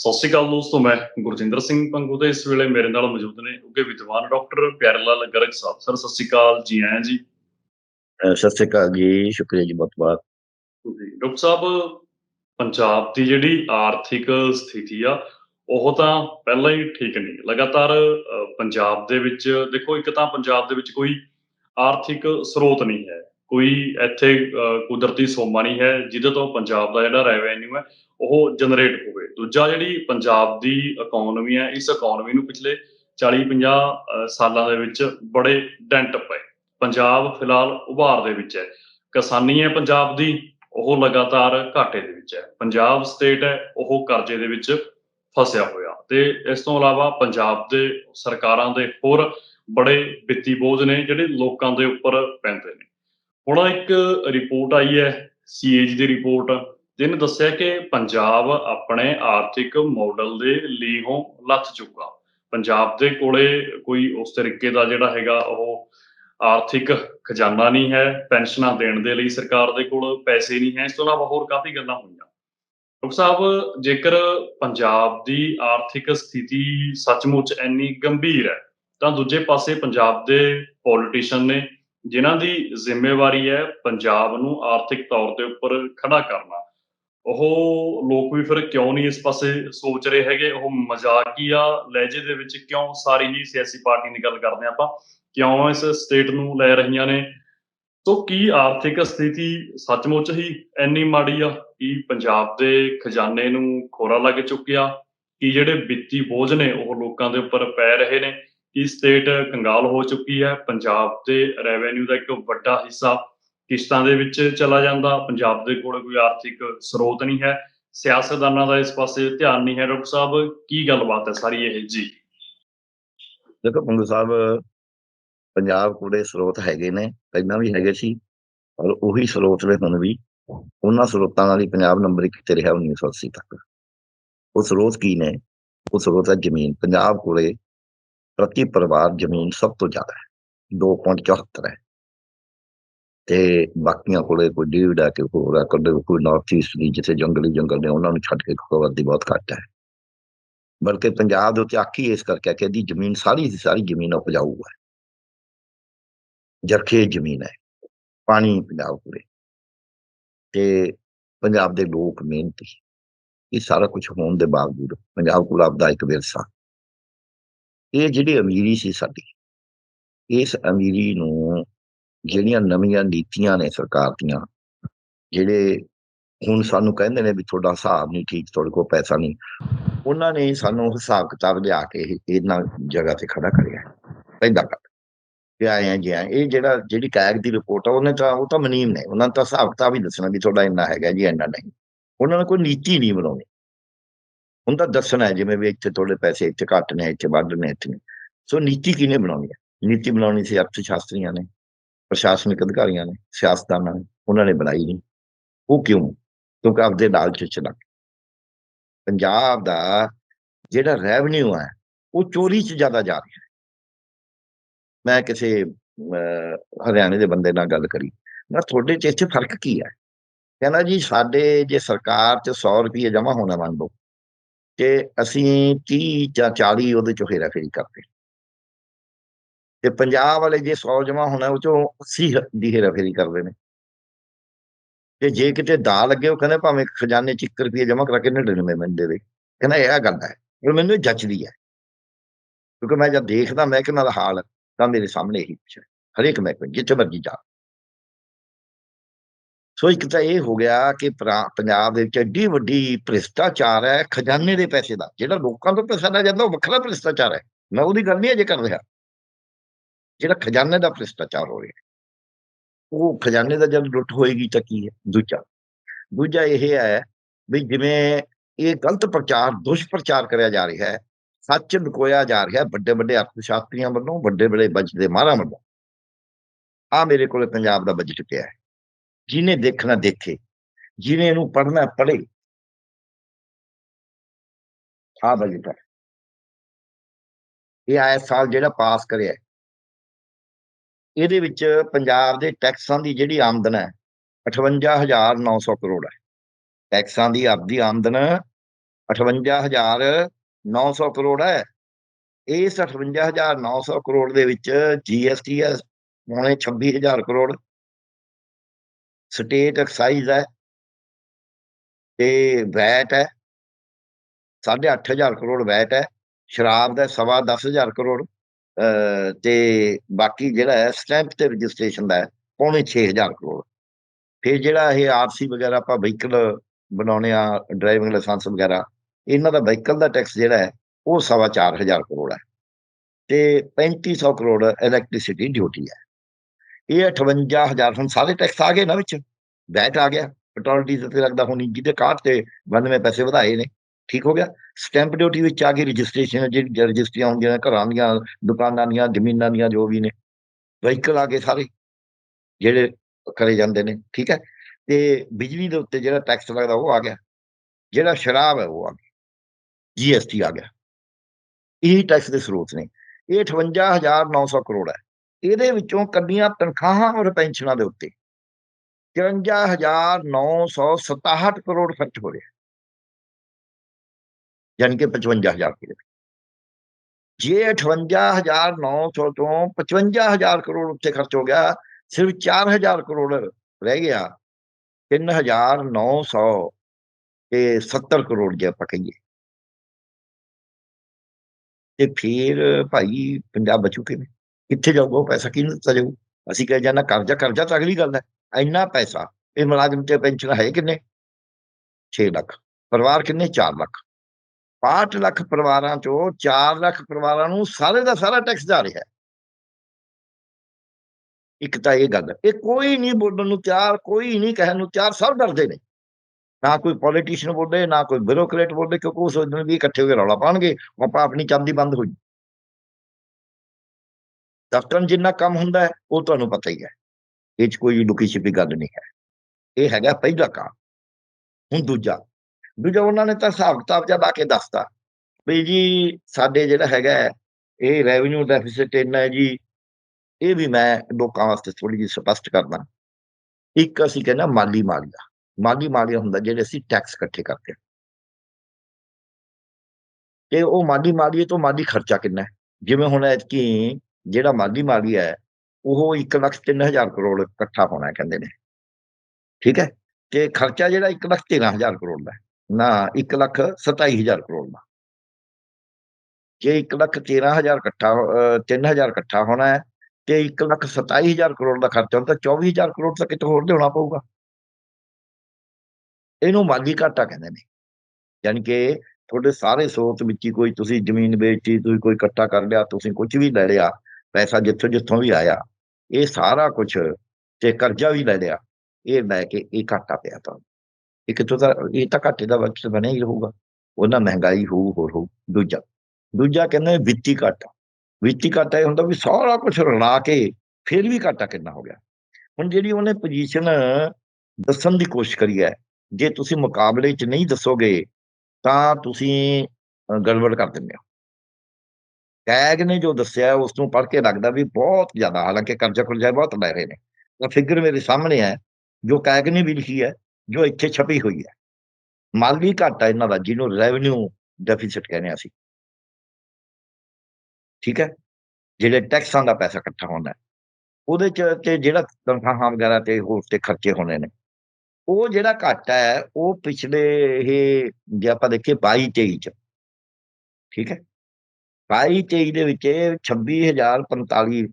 ਸਤਿ ਸ਼੍ਰੀ ਅਕਾਲ ਦੋਸਤੋ ਮੈਂ ਗੁਰਜਿੰਦਰ ਸਿੰਘ ਪੰਗੂ ਤੇ ਇਸ ਵੇਲੇ ਮੇਰੇ ਨਾਲ ਮੌਜੂਦ ਨੇ ਉੱਗੇ ਵਿਦਵਾਨ ਡਾਕਟਰ ਪਿਆਰੇ ਲਾਲ ਗਰਗ ਸਾਹਿਬ। ਸਰ ਸਤਿ ਸ਼੍ਰੀ ਅਕਾਲ ਜੀ ਆਇਆਂ ਜੀ। ਸਤਿ ਸ੍ਰੀ ਅਕਾਲ ਜੀ ਸ਼ੁਕਰੀਆ ਜੀ ਬਹੁਤ ਬਹੁਤ। ਜੀ ਡਾਕਟਰ ਸਾਹਿਬ ਪੰਜਾਬ ਦੀ ਜਿਹੜੀ ਆਰਥਿਕ ਸਥਿਤੀ ਆ ਉਹ ਤਾਂ ਪਹਿਲਾਂ ਹੀ ਠੀਕ ਨਹੀਂ। ਲਗਾਤਾਰ ਪੰਜਾਬ ਦੇ ਵਿੱਚ ਦੇਖੋ ਇੱਕ ਤਾਂ ਪੰਜਾਬ ਦੇ ਵਿੱਚ ਕੋਈ ਆਰਥਿਕ ਸਰੋਤ ਨਹੀਂ ਹੈ। ਕੋਈ ਇੱਥੇ ਕੁਦਰਤੀ ਸੋਮਾ ਨਹੀਂ ਹੈ, ਜਿਹਦੇ ਤੋਂ ਪੰਜਾਬ ਦਾ ਜਿਹੜਾ ਰੈਵਨਿਊ ਹੈ, ਉਹ ਜਨਰੇਟ ਹੋਵੇ। ਦੂਜਾ ਜਿਹੜੀ ਪੰਜਾਬ ਦੀ ਇਕਨੋਮੀ ਹੈ, ਇਸ ਇਕਨੋਮੀ ਨੂੰ ਪਿਛਲੇ 40-50 ਸਾਲਾਂ ਦੇ ਵਿੱਚ ਬੜੇ ਡੈਂਟ ਪਏ। ਪੰਜਾਬ ਫਿਲਹਾਲ ਉਭਾਰ ਦੇ ਵਿੱਚ ਹੈ। ਕਿਸਾਨੀ ਹੈ ਪੰਜਾਬ ਦੀ, ਉਹ ਲਗਾਤਾਰ ਘਾਟੇ ਦੇ ਵਿੱਚ ਹੈ। ਪੰਜਾਬ ਸਟੇਟ ਹੈ, ਉਹ ਕਰਜ਼ੇ ਦੇ ਵਿੱਚ ਫਸਿਆ ਹੋਇਆ। ਤੇ ਇਸ ਤੋਂ ਇਲਾਵਾ ਪੰਜਾਬ ਦੇ ਸਰਕਾਰਾਂ ਦੇ ਹੋਰ ਬੜੇ ਵਿੱਤੀ ਬੋਝ ਨੇ, ਜਿਹੜੇ ਲੋਕਾਂ ਦੇ ਉੱਪਰ ਪੈਂਦੇ ਨੇ। ਹੁਣ ਇੱਕ ਰਿਪੋਰਟ ਆਈ ਹੈ ਸੀਏਜੀ ਦੀ ਰਿਪੋਰਟ ਜਿਹਨੇ ਦੱਸਿਆ ਕਿ ਪੰਜਾਬ ਆਪਣੇ ਆਰਥਿਕ ਮਾਡਲ ਦੇ ਲੀਹੋਂ ਲੱਥ ਚੁੱਕਾ। ਪੰਜਾਬ ਦੇ ਕੋਲੇ ਕੋਈ ਉਸ ਤਰੀਕੇ ਦਾ ਜਿਹੜਾ ਹੈਗਾ ਉਹ ਆਰਥਿਕ ਖਜ਼ਾਨਾ ਨਹੀਂ ਹੈ, ਪੈਨਸ਼ਨਾਂ ਦੇਣ ਦੇ ਲਈ ਸਰਕਾਰ ਦੇ ਕੋਲ ਪੈਸੇ ਨਹੀਂ ਹੈ, ਇਸ ਤੋਂ ਇਲਾਵਾ ਹੋਰ ਕਾਫੀ ਗੱਲਾਂ ਹੋਈਆਂ। ਡਾਕਟਰ ਸਾਹਿਬ, ਜੇਕਰ ਪੰਜਾਬ ਦੀ ਆਰਥਿਕ ਸਥਿਤੀ ਸੱਚਮੁੱਚ ਇੰਨੀ ਗੰਭੀਰ ਹੈ, ਤਾਂ ਦੂਜੇ ਪਾਸੇ ਪੰਜਾਬ ਦੇ ਪੋਲੀਟੀਸ਼ੀਅਨ ਨੇ ਜਿਨ੍ਹਾਂ ਦੀ ਜ਼ਿੰਮੇਵਾਰੀ ਹੈ ਪੰਜਾਬ ਨੂੰ ਆਰਥਿਕ ਤੌਰ ਤੇ ਉੱਪਰ ਖੜਾ ਕਰਨਾ। ਉਹ ਲੋਕ ਵੀ ਫਿਰ ਕਿਉਂ ਨਹੀਂ ਇਸ ਪਾਸੇ ਸੋਚ ਰਹੇ ਹੈਗੇ? ਉਹ ਮਜ਼ਾਕੀਆ ਲਹਿਜੇ ਦੇ ਵਿੱਚ ਕਿਉਂ ਸਾਰੀ ਹੀ ਸਿਆਸੀ ਪਾਰਟੀ ਦੀ ਗੱਲ ਕਰਦੇ ਹਾਂ ਆਪਾਂ? ਕਿਉਂ ਇਸ ਸਟੇਟ ਨੂੰ ਲੈ ਰਹੀਆਂ ਨੇ? ਤੋ ਕੀ ਆਰਥਿਕ ਸਥਿਤੀ ਸੱਚਮੁੱਚ ਹੀ ਇੰਨੀ ਮਾੜੀ ਆ? ਕਿ ਪੰਜਾਬ ਦੇ ਖਜ਼ਾਨੇ ਨੂੰ ਖੋਰਾ ਲੱਗ ਚੁੱਕਿਆ? ਕਿ ਜਿਹੜੇ ਵਿੱਤੀ ਬੋਝ ਨੇ ਉਹ ਲੋਕਾਂ ਦੇ ਉੱਪਰ ਪੈ ਰਹੇ ਨੇ? ਕਿ ਸਟੇਟ ਕੰਗਾਲ ਹੋ ਚੁੱਕੀ ਹੈ। ਪੰਜਾਬ ਦੇ ਰੈਵਨਿਊ ਦਾ ਇੱਕ ਵੱਡਾ ਹਿੱਸਾ ਕਿਸ਼ਤਾਂ ਦੇ ਵਿੱਚ ਚਲਾ ਜਾਂਦਾ। ਪੰਜਾਬ ਦੇ ਕੋਲ ਕੋਈ ਆਰਥਿਕ ਸਰੋਤ ਨਹੀਂ ਹੈ। ਸਿਆਸਤਦਾਨਾਂ ਦਾ ਇਸ ਪਾਸੇ ਧਿਆਨ ਨਹੀਂ ਹੈ। ਡਾਕਟਰ ਸਾਹਿਬ, ਕੀ ਗੱਲਬਾਤ ਹੈ ਸਾਰੀ ਇਹ? ਜੀ। ਦੇਖੋ ਪੰਗੂ ਸਾਹਿਬ, ਪੰਜਾਬ ਕੋਲੇ ਸਰੋਤ ਹੈਗੇ ਨੇ, ਪਹਿਲਾਂ ਵੀ ਹੈਗੇ ਸੀ ਔਰ ਉਹੀ ਸਰੋਤ ਨੇ ਹੁਣ ਵੀ। ਉਹਨਾਂ ਸਰੋਤਾਂ ਨਾਲ ਹੀ ਪੰਜਾਬ ਨੰਬਰ 1 ਤੇ ਰਿਹਾ 1980 ਤੱਕ। ਉਹ ਸਰੋਤ ਕੀ ਨੇ? ਉਹ ਸਰੋਤ ਹੈ ਜ਼ਮੀਨ। ਪੰਜਾਬ ਕੋਲੇ ਪ੍ਰਤੀ ਪਰਿਵਾਰ ਜ਼ਮੀਨ ਸਭ ਤੋਂ ਜ਼ਿਆਦਾ ਹੈ 2.74 ਹੈ। ਤੇ ਬਾਕੀਆਂ ਕੋਲੇ ਕੋਈ ਡੇਢ ਹੈ ਕਿ ਹੋਰ ਹੈ, ਕਦੇ ਕੋਈ ਨਾਰਥ ਈਸਟ ਦੀ ਜਿੱਥੇ ਜੰਗਲੀ ਜੰਗਲ ਨੇ ਉਹਨਾਂ ਨੂੰ ਛੱਡ ਕੇ ਖੋਵਾਦੀ ਬਹੁਤ ਘੱਟ ਹੈ। ਬਲਕਿ ਪੰਜਾਬ ਦੇ ਉੱਤੇ ਆਖੀ ਇਸ ਕਰਕੇ ਕਿ ਇਹਦੀ ਜ਼ਮੀਨ ਸਾਰੀ ਦੀ ਸਾਰੀ ਜ਼ਮੀਨ ਉਪਜਾਊ ਹੈ। ਜਰਖੇ ਜ਼ਮੀਨ ਹੈ, ਪਾਣੀ ਪੰਜਾਬ ਕੋਲੇ। ਤੇ ਪੰਜਾਬ ਦੇ ਲੋਕ ਮਿਹਨਤੀ, ਇਹ ਸਾਰਾ ਕੁਝ ਹੋਣ ਦੇ ਬਾਵਜੂਦ ਪੰਜਾਬ ਕੋਲ ਆਪਦਾ ਇੱਕ ਵਿਰਸਾ। ਇਹ ਜਿਹੜੀ ਅਮੀਰੀ ਸੀ ਸਾਡੀ, ਇਸ ਅਮੀਰੀ ਨੂੰ ਜਿਹੜੀਆਂ ਨਵੀਆਂ ਨੀਤੀਆਂ ਨੇ ਸਰਕਾਰ ਦੀਆਂ, ਜਿਹੜੇ ਹੁਣ ਸਾਨੂੰ ਕਹਿੰਦੇ ਨੇ ਵੀ ਤੁਹਾਡਾ ਹਿਸਾਬ ਨਹੀਂ ਠੀਕ, ਤੁਹਾਡੇ ਕੋਲ ਪੈਸਾ ਨਹੀਂ, ਉਹਨਾਂ ਨੇ ਸਾਨੂੰ ਹਿਸਾਬ ਕਿਤਾਬ ਲਿਆ ਕੇ ਇਹਨਾਂ ਜਗ੍ਹਾ ਤੇ ਖੜਾ ਕਰਿਆ। ਪਹਿਲਾ ਗੱਲ ਕਿ ਆਏ ਆ ਜੀ ਇਹ ਜਿਹੜਾ, ਜਿਹੜੀ ਕਾਇਕ ਦੀ ਰਿਪੋਰਟ ਆ, ਉਹਨੇ ਤਾਂ, ਉਹ ਤਾਂ ਮਨੀਮ ਨੇ, ਉਹਨਾਂ ਨੇ ਤਾਂ ਹਿਸਾਬ ਕਿਤਾਬ ਹੀ ਦੱਸਣਾ ਵੀ ਤੁਹਾਡਾ ਇੰਨਾ ਹੈਗਾ ਜੀ, ਇੰਨਾ ਨਹੀਂ। ਉਹਨਾਂ ਨੇ ਕੋਈ ਨੀਤੀ ਨਹੀਂ ਬਣਾਉਣੀ। ਉਹਦਾ ਤਾਂ ਦੱਸਣਾ ਹੈ ਜਿਵੇਂ ਵੀ ਇੱਥੇ ਤੁਹਾਡੇ ਪੈਸੇ ਇੱਥੇ ਘੱਟ ਨੇ ਇੱਥੇ ਵੱਧ ਨੇ ਇੱਥੇ ਨੇ ਸੋ ਨੀਤੀ ਕਿਹਨੇ ਬਣਾਉਣੀ ਹੈ? ਨੀਤੀ ਬਣਾਉਣੀ ਸੀ ਅਰਥ ਸ਼ਾਸਤਰੀਆਂ ਨੇ ਪ੍ਰਸ਼ਾਸਨਿਕ ਅਧਿਕਾਰੀਆਂ ਨੇ ਸਿਆਸਤਦਾਨਾਂ ਨੇ ਉਹਨਾਂ ਨੇ ਬਣਾਈ ਨਹੀਂ। ਉਹ ਕਿਉਂ? ਕਿਉਂਕਿ ਆਪਦੇ ਲਾਲਚ ਚ ਲੱਗ ਪੰਜਾਬ ਦਾ ਜਿਹੜਾ ਰੈਵਨਿਊ ਹੈ ਉਹ ਚੋਰੀ 'ਚ ਜ਼ਿਆਦਾ ਜਾ ਰਿਹਾ ਹੈ। ਮੈਂ ਕਿਸੇ ਅਹ, ਹਰਿਆਣੇ ਦੇ ਬੰਦੇ ਨਾਲ ਗੱਲ ਕਰੀ। ਨਾ ਤੁਹਾਡੇ 'ਚ ਇੱਥੇ ਫ਼ਰਕ ਕੀ ਹੈ? ਕਹਿੰਦਾ ਜੀ ਸਾਡੇ ਜੇ ਸਰਕਾਰ 'ਚ 100 ਰੁਪਏ ਜਮ੍ਹਾਂ ਹੋਣਾ ਮੰਨ ਲਓ ਕਿ ਅਸੀਂ 30 ਜਾਂ 40 ਉਹਦੇ 'ਚੋਂ ਹੇਰਾ ਫੇਰੀ ਕਰਦੇ ਤੇ ਪੰਜਾਬ ਵਾਲੇ ਜੇ 100 ਜਮ੍ਹਾਂ ਹੋਣਾ, ਉਹ 'ਚੋਂ 80 ਦੀ ਹੇਰਾਫੇਰੀ ਕਰਦੇ ਨੇ। ਤੇ ਜੇ ਕਿਤੇ ਦਾ ਲੱਗੇ, ਉਹ ਕਹਿੰਦੇ ਭਾਵੇਂ ਖਜ਼ਾਨੇ 'ਚ 1 ਰੁਪਏ ਜਮ੍ਹਾਂ ਕਰਾ ਕੇ 99 ਮੈਨੂੰ ਦੇ ਕਹਿੰਦਾ ਇਹ ਗੱਲ ਹੈ ਪਰ ਮੈਨੂੰ ਜੱਚਦੀ ਹੈ। ਕਿਉਂਕਿ ਮੈਂ ਜਦ ਦੇਖਦਾ ਮਹਿਕਮੇ ਦਾ ਹਾਲ ਤਾਂ ਮੇਰੇ ਸਾਹਮਣੇ ਹੀ ਕੁਛ ਹੈ। ਹਰੇਕ ਮਹਿਕਮੇ ਜਿੱਥੇ ਮਰਜ਼ੀ ਜਾ। ਸੋ ਇੱਕ ਤਾਂ ਇਹ ਹੋ ਗਿਆ ਕਿ ਪਰਾ- ਪੰਜਾਬ ਦੇ ਵਿੱਚ ਐਡੀ ਵੱਡੀ ਭ੍ਰਿਸ਼ਟਾਚਾਰ ਹੈ, ਖਜ਼ਾਨੇ ਦੇ ਪੈਸੇ ਦਾ, ਜਿਹੜਾ ਲੋਕਾਂ ਤੋਂ ਪੈਸਾ ਲਿਆ ਜਾਂਦਾ ਉਹ ਵੱਖਰਾ ਭ੍ਰਿਸ਼ਟਾਚਾਰ ਹੈ। ਮੈਂ ਉਹਦੀ ਗੱਲ ਨਹੀਂ ਅਜੇ ਕਰ ਰਿਹਾ। ਜਿਹੜਾ ਖਜ਼ਾਨੇ ਦਾ ਭ੍ਰਿਸ਼ਟਾਚਾਰ ਹੋ ਰਿਹਾ, ਉਹ ਖਜ਼ਾਨੇ ਦਾ ਜਦ ਲੁੱਟ ਹੋਏਗੀ ਤਾਂ ਕੀ ਹੈ? ਦੂਜਾ ਦੂਜਾ ਇਹ ਹੈ ਵੀ ਜਿਵੇਂ ਇਹ ਗਲਤ ਪ੍ਰਚਾਰ, ਦੁਸ਼ਪ੍ਰਚਾਰ ਕਰਿਆ ਜਾ ਰਿਹਾ ਹੈ, ਸੱਚ ਲੁਕੋਇਆ ਜਾ ਰਿਹਾ ਹੈ ਵੱਡੇ ਵੱਡੇ ਅਰਥਸ਼ਾਸਤਰੀਆਂ ਵੱਲੋਂ, ਵੱਡੇ ਵੱਡੇ ਬਜਟ ਦੇ ਮਾਹਰਾਂ ਵੱਲੋਂ। ਆ ਮੇਰੇ ਕੋਲ ਪੰਜਾਬ ਦਾ ਬਜਟ ਪਿਆ ਹੈ। ਜਿਹਨੇ ਦੇਖਣਾ ਦੇਖੇ, ਜਿਹਨੇ ਇਹਨੂੰ ਪੜ੍ਹਨਾ ਪੜ੍ਹੇ। ਆ ਬਜਟ ਹੈ ਇਹ ਆਇਆ ਸਾਲ ਜਿਹੜਾ ਪਾਸ ਕਰਿਆ। ਇਹਦੇ ਵਿੱਚ ਪੰਜਾਬ ਦੇ ਟੈਕਸਾਂ ਦੀ ਜਿਹੜੀ ਆਮਦਨ ਹੈ 58900 ਕਰੋੜ ਹੈ। ਟੈਕਸਾਂ ਦੀ ਆਪਦੀ ਆਮਦਨ 58900 ਕਰੋੜ ਹੈ। ਇਸ 58900 ਕਰੋੜ ਦੇ ਵਿੱਚ ਜੀਐਸਟੀ ਹੈ ਪੌਣੇ 26000 ਕਰੋੜ ਸਟੇਟ ਐਕਸਾਈਜ਼ ਹੈ ਤੇ ਵੈਟ ਹੈ। 8500 ਕਰੋੜ ਵੈਟ ਹੈ। ਸ਼ਰਾਬ ਦਾ ਸਵਾ 10000 ਕਰੋੜ, ਅਹ, ਤੇ ਬਾਕੀ ਜਿਹੜਾ ਹੈ ਸਟੈਂਪ ਤੇ ਰਜਿਸਟ੍ਰੇਸ਼ਨ ਦਾ ਹੈ, ਪੌਣੇ 6000 ਕਰੋੜ। ਫਿਰ ਜਿਹੜਾ ਇਹ ਆਰਸੀ ਵਗੈਰਾ ਆਪਾਂ ਵਹੀਕਲ ਬਣਾਉਣੇ ਆ, ਡਰਾਈਵਿੰਗ ਲਾਇਸੈਂਸ ਵਗੈਰਾ, ਇਹਨਾਂ ਦਾ ਵਹੀਕਲ ਦਾ ਟੈਕਸ ਜਿਹੜਾ ਹੈ, ਉਹ ਸਵਾ 4000 ਕਰੋੜ ਹੈ। ਤੇ 3500 ਕਰੋੜ ਇਲੈਕਟ੍ਰਿਸਿਟੀ ਡਿਊਟੀ ਹੈ। ਇਹ 58000 ਹੁਣ ਸਾਰੇ ਟੈਕਸ ਆ ਗਏ ਨਾ ਵਿੱਚ। ਵੈਟ ਆ ਗਿਆ। ਪੈਟਰੋਲ ਡੀਜ਼ਲ ਤੇ ਲੱਗਦਾ ਹੋਣੀ, ਜਿਹਦੇ ਕਾਟ ਤੇ 92 ਪੈਸੇ ਵਧਾਏ ਨੇ। ਠੀਕ ਹੋ ਗਿਆ? ਸਟੈਂਪ ਡਿਊਟੀ ਵਿੱਚ ਆ ਗਈ ਰਜਿਸਟ੍ਰੇਸ਼ਨ ਜਿਹੜੀ ਰਜਿਸਟਰੀਆਂ ਹੁੰਦੀਆਂ ਨੇ ਘਰਾਂ ਦੀਆਂ, ਦੁਕਾਨਾਂ ਦੀਆਂ, ਜ਼ਮੀਨਾਂ ਦੀਆਂ, ਜੋ ਵੀ ਨੇ। ਵਹੀਕਲ ਆ ਗਏ ਸਾਰੇ, ਜਿਹੜੇ ਕਰੇ ਜਾਂਦੇ ਨੇ। ਠੀਕ ਹੈ? ਤੇ ਬਿਜਲੀ ਦੇ ਉੱਤੇ ਜਿਹੜਾ ਟੈਕਸ ਲੱਗਦਾ ਉਹ ਆ ਗਿਆ। ਜਿਹੜਾ ਸ਼ਰਾਬ ਹੈ ਉਹ ਆ ਗਿਆ। ਜੀਐਸਟੀ ਆ ਗਿਆ। ਇਹ ਟੈਕਸ ਦੇ ਸਰੋਤ ਨੇ। ਇਹ 58900 ਕਰੋੜ ਹੈ। ਇਹਦੇ ਵਿੱਚੋਂ ਕੱਢੀਆਂ ਤਨਖਾਹਾਂ ਔਰ ਪੈਨਸ਼ਨਾਂ ਦੇ ਉੱਤੇ। 53967 ਕਰੋੜ ਖਰਚ ਹੋ ਰਿਹਾ। ਯਾਨੀ ਕਿ 55000 ਕਰੋੜ। ਜੇ 58900 ਤੋਂ 55000 ਕਰੋੜ ਉੱਤੇ ਖਰਚ ਹੋ ਗਿਆ, ਸਿਰਫ 4000 ਕਰੋੜ ਰਹਿ ਗਿਆ। 3900 ਤੇ 70 ਕਰੋੜ ਜੇ ਆਪਾਂ ਕਹੀਏ। ਤੇ ਫਿਰ ਭਾਈ ਪੰਜਾਬ ਬਚੂ ਕਿਵੇਂ ਕਿੱਥੇ ਜਾਊਗਾ ਉਹ ਪੈਸਾ ਕਿਹਨੂੰ ਦਿੱਤਾ ਜਾਊ? ਅਸੀਂ ਕਹਿ ਜਾਂਦਾ ਕਰਜ਼ਾ ਕਰਜ਼ਾ ਤਾਂ ਅਗਲੀ ਗੱਲ ਹੈ, ਇੰਨਾ ਪੈਸਾ, ਇਹ ਮੁਲਾਜ਼ਮ ਤੇ ਪੈਨਸ਼ਨ ਹੈ ਕਿੰਨੇ? 6 ਲੱਖ, ਪਰਿਵਾਰ ਕਿੰਨੇ? 4 ਲੱਖ। 5 ਲੱਖ ਪਰਿਵਾਰਾਂ ਚੋਂ 4 ਲੱਖ ਪਰਿਵਾਰਾਂ ਨੂੰ ਸਾਰੇ ਦਾ ਸਾਰਾ ਟੈਕਸ ਜਾ ਰਿਹਾ ਇੱਕ ਤਾਂ ਇਹ ਗੱਲ ਇਹ ਕੋਈ ਨਹੀਂ ਬੋਲਣ ਨੂੰ ਤਿਆਰ, ਕੋਈ ਨਹੀਂ ਕਹਿਣ ਨੂੰ ਤਿਆਰ, ਸਭ ਡਰਦੇ ਨੇ। ਨਾ ਕੋਈ ਪੋਲੀਟੀਸ਼ੀਅਨ ਬੋਲੇ, ਨਾ ਕੋਈ ਬਿਊਰੋਕਰੇਟ ਬੋਲੇ, ਕਿਉਂਕਿ ਉਹ ਸੋਚਦੇ ਨੇ ਵੀ ਇਕੱਠੇ ਹੋ ਕੇ ਰੌਲਾ ਪਾਣਗੇ ਆਪਾਂ ਆਪਣੀ ਚਾਂਦੀ ਬੰਦ ਹੋਈ ਦਫ਼ਤਰਾਂ ਜਿੰਨਾ ਕੰਮ ਹੁੰਦਾ ਹੈ, ਉਹ ਤੁਹਾਨੂੰ ਪਤਾ ਹੀ ਹੈ। ਇਹ ਚ ਕੋਈ ਲੁਕੀ ਛਿਪੀ ਗੱਲ ਨਹੀਂ ਹੈ। ਇਹ ਹੈਗਾ ਪਹਿਲਾ ਕੰਮ। ਹੁਣ ਦੂਜਾ ਦੂਜਾ ਉਹਨਾਂ ਨੇ ਤਾਂ ਹਿਸਾਬ ਕਿਤਾਬ ਜਾਂ ਲਾ ਕੇ ਦੱਸਤਾ ਵੀ ਜੀ ਸਾਡੇ ਜਿਹੜਾ ਹੈਗਾ ਇਹ ਰੈਵਨਿਊ ਡੈਫਿਸਿਟ ਇੰਨਾ ਹੈ ਜੀ। ਇਹ ਵੀ ਮੈਂ ਲੋਕਾਂ ਵਾਸਤੇ ਥੋੜੀ ਜਿਹੀ ਸਪਸ਼ਟ ਕਰਦਾ। ਇੱਕ ਅਸੀਂ ਕਹਿੰਦਾ ਮਾਲੀ ਮਾਲੀਆ। ਮਾਲੀ ਮਾਲੀਆ ਹੁੰਦਾ ਜਿਹੜੇ ਅਸੀਂ ਟੈਕਸ ਇਕੱਠੇ ਕਰਦੇ ਹਾਂ। ਤੇ ਉਹ ਮਾਲੀ ਮਾਲੀਏ ਤੋਂ ਮਾਲੀ ਖਰਚਾ ਕਿੰਨਾ ਹੈ? ਜਿਵੇਂ ਹੁਣ ਐਤਕੀ ਜਿਹੜਾ ਮਾਲੀ ਮਾਲੀਆ ਹੈ, ਉਹ 1 ਲੱਖ 3000 ਕਰੋੜ ਇਕੱਠਾ ਹੋਣਾ ਕਹਿੰਦੇ ਨੇ। ਠੀਕ ਹੈ? ਤੇ ਖਰਚਾ ਜਿਹੜਾ 1 ਲੱਖ 13000 ਕਰੋੜ ਦਾ ਨਾ 1 ਲੱਖ 27000 ਕਰੋੜ ਦਾ। ਜੇ 1 ਲੱਖ 13000 ਇਕੱਠਾ 3000 ਇਕੱਠਾ ਹੋਣਾ ਹੈ, ਤੇ 1 ਲੱਖ 27000 ਕਰੋੜ ਦਾ ਖਰਚਾ ਹੁੰਦਾ 24000 ਕਰੋੜ ਤਾਂ ਕਿਤੇ ਹੋਰ ਦੇਣਾ ਪਊਗਾ। ਇਹਨੂੰ ਮਾਲੀ ਘਾਟਾ ਕਹਿੰਦੇ ਨੇ। ਯਾਨੀ ਕਿ ਤੁਹਾਡੇ ਸਾਰੇ ਸੋਤ ਵਿੱਚ ਹੀ ਕੋਈ ਤੁਸੀਂ ਜ਼ਮੀਨ ਵੇਚੀ, ਤੁਸੀਂ ਕੋਈ ਇਕੱਠਾ ਕਰ ਲਿਆ, ਤੁਸੀਂ ਕੁਝ ਵੀ ਲੈ ਲਿਆ ਪੈਸਾ ਜਿੱਥੋਂ ਜਿੱਥੋਂ ਵੀ ਆਇਆ, ਇਹ ਸਾਰਾ ਕੁਝ ਤੇ ਕਰਜ਼ਾ ਵੀ ਲੈ ਲਿਆ, ਇਹ ਲੈ ਕੇ ਇਹ ਘਾਟਾ ਪਿਆ ਤਾਂ ਇਹ ਕਿਤੋਂ ਤਾਂ ਇਹ ਤਾਂ ਘਾਟੇ ਦਾ ਵਕਤ ਬਣਿਆ ਹੀ ਰਹੂਗਾ ਉਹਨਾਂ ਮਹਿੰਗਾਈ ਹੋਊ, ਹੋਰ ਹੋਊ, ਦੂਜਾ ਦੂਜਾ ਕਹਿੰਦੇ ਵਿੱਤੀ ਘਾਟਾ। ਵਿੱਤੀ ਘਾਟਾ ਇਹ ਹੁੰਦਾ ਵੀ ਸਾਰਾ ਕੁਝ ਰਲਾ ਕੇ ਫਿਰ ਵੀ ਘਾਟਾ ਕਿੰਨਾ ਹੋ ਗਿਆ। ਹੁਣ ਜਿਹੜੀ ਉਹਨੇ ਪੋਜੀਸ਼ਨ ਦੱਸਣ ਦੀ ਕੋਸ਼ਿਸ਼ ਕਰੀ ਹੈ, ਜੇ ਤੁਸੀਂ ਮੁਕਾਬਲੇ 'ਚ ਨਹੀਂ ਦੱਸੋਗੇ, ਤਾਂ ਤੁਸੀਂ ਗੜਬੜ ਕਰ ਦਿੰਦੇ ਹੋ। ਕੈਗ ਨੇ ਜੋ ਦੱਸਿਆ, ਉਸ ਨੂੰ ਪੜ੍ਹ ਕੇ ਲੱਗਦਾ ਵੀ ਬਹੁਤ ਜ਼ਿਆਦਾ, ਹਾਲਾਂਕਿ ਕਰਜ਼ਾ ਕੁਰਜ਼ਾ ਬਹੁਤ ਲੈ ਰਹੇ ਨੇ। ਤਾਂ ਫਿਗਰ ਮੇਰੇ ਸਾਹਮਣੇ ਹੈ, ਜੋ ਕੈਗ ਨੇ ਵੀ ਲਿਖੀ ਹੈ, ਜੋ ਇੱਥੇ ਛਪੀ ਹੋਈ ਹੈ। ਮਾਲੀ ਘਾਟਾ ਇਹਨਾਂ ਦਾ, ਜਿਹਨੂੰ ਰੈਵਨਿਊ ਡੈਫਿਸਿਟ ਕਹਿੰਦੇ ਅਸੀਂ। ਠੀਕ ਹੈ? ਜਿਹੜੇ ਟੈਕਸਾਂ ਦਾ ਪੈਸਾ ਇਕੱਠਾ ਹੁੰਦਾ ਉਹਦੇ ਚ ਤੇ ਜਿਹੜਾ ਤਨਖਾਹਾਂ ਵਗੈਰਾ ਤੇ ਹੋਰ ਤੇ ਖਰਚੇ ਹੋਣੇ ਨੇ। ਉਹ ਜਿਹੜਾ ਘਾਟਾ ਹੈ, ਉਹ ਪਿਛਲੇ ਇਹ ਜੇ ਆਪਾਂ ਦੇਖੀਏ 22 23 ਚ। ਠੀਕ ਹੈ? 22 23 ਦੇ ਵਿੱਚ 26045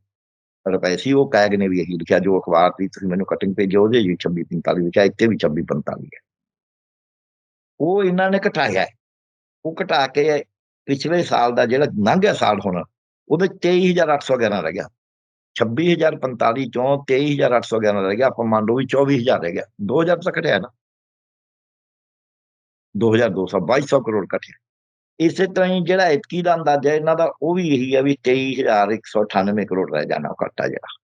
ਰੁਪਏ ਸੀ, ਉਹ ਕੈਗ ਨੇ ਵੀ ਇਹੀ ਲਿਖਿਆ, ਜੋ ਅਖਬਾਰ ਦੀ ਤੁਸੀਂ ਮੈਨੂੰ ਕਟਿੰਗ ਭੇਜੋ, ਉਹਦੇ ਜੀ 26 45 ਲਿਖਿਆ ਇੱਥੇ ਵੀ 26 45 ਹੈ। ਉਹ ਇਹਨਾਂ ਨੇ ਘਟਾਇਆ ਉਹ ਘਟਾ ਕੇ ਪਿਛਲੇ ਸਾਲ ਦਾ ਜਿਹੜਾ ਲੰਘਿਆ ਸਾਲ ਹੁਣ, ਉਹਦੇ 23811 ਰਹਿ ਗਿਆ। 26045 ਚੋਂ 23811 ਰਹਿ ਗਿਆ, ਆਪਾਂ ਮੰਨ ਲਓ ਵੀ 24000 ਰਹਿ ਗਿਆ। 2000 ਤਾਂ ਘਟਿਆ ਨਾ। 2200 2200 ਕਰੋੜ ਘਟਿਆ। ਇਸੇ ਤਰ੍ਹਾਂ ਹੀ ਜਿਹੜਾ ਇਤਕੀ ਦਾ ਅੰਦਾਜ਼ਾ ਇਹਨਾਂ ਦਾ ਉਹ ਵੀ ਇਹੀ ਆ ਵੀ 23198 ਕਰੋੜ ਰਹਿ ਜਾਣਾ ਘਾਟਾ ਜਿਹੜਾ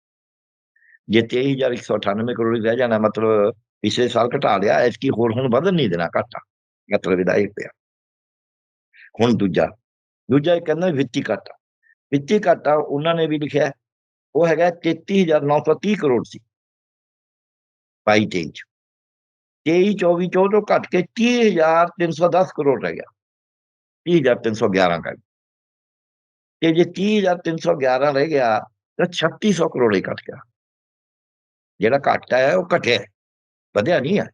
ਜੇ 23198 ਕਰੋੜ ਰਹਿ ਜਾਣਾ, ਮਤਲਬ ਪਿਛਲੇ ਸਾਲ ਘਟਾ ਲਿਆ ਇਤਕੀ ਹੋਰ ਹੁਣ ਵਧਣ ਨਹੀਂ ਦੇਣਾ ਘਾਟਾ, ਮਤਲਬ ਇਹਦਾ ਇਹ ਪਿਆ। ਹੁਣ ਦੂਜਾ ਦੂਜਾ ਇਹ ਕਹਿੰਦਾ ਵਿੱਤੀ ਘਾਟਾ। ਵਿੱਤੀ ਘਾਟਾ ਉਹਨਾਂ ਨੇ ਵੀ ਲਿਖਿਆ, ਉਹ ਹੈਗਾ 33930 ਕਰੋੜ ਸੀ। 22 23 ਚ। 23 24 ਚੋਂ ਤੋਂ ਘਟ ਕੇ 30310 ਕਰੋੜ ਰਹਿ ਗਿਆ। 30311 ਕਰ। ਤੇ ਜੇ 30311 ਰਹਿ ਗਿਆ, ਤਾਂ 3600 ਕਰੋੜ ਹੀ ਘਟ ਗਿਆ। ਜਿਹੜਾ ਘਟਾ ਹੈ ਉਹ ਘਟਿਆ। ਵਧਿਆ ਨਹੀਂ ਹੈ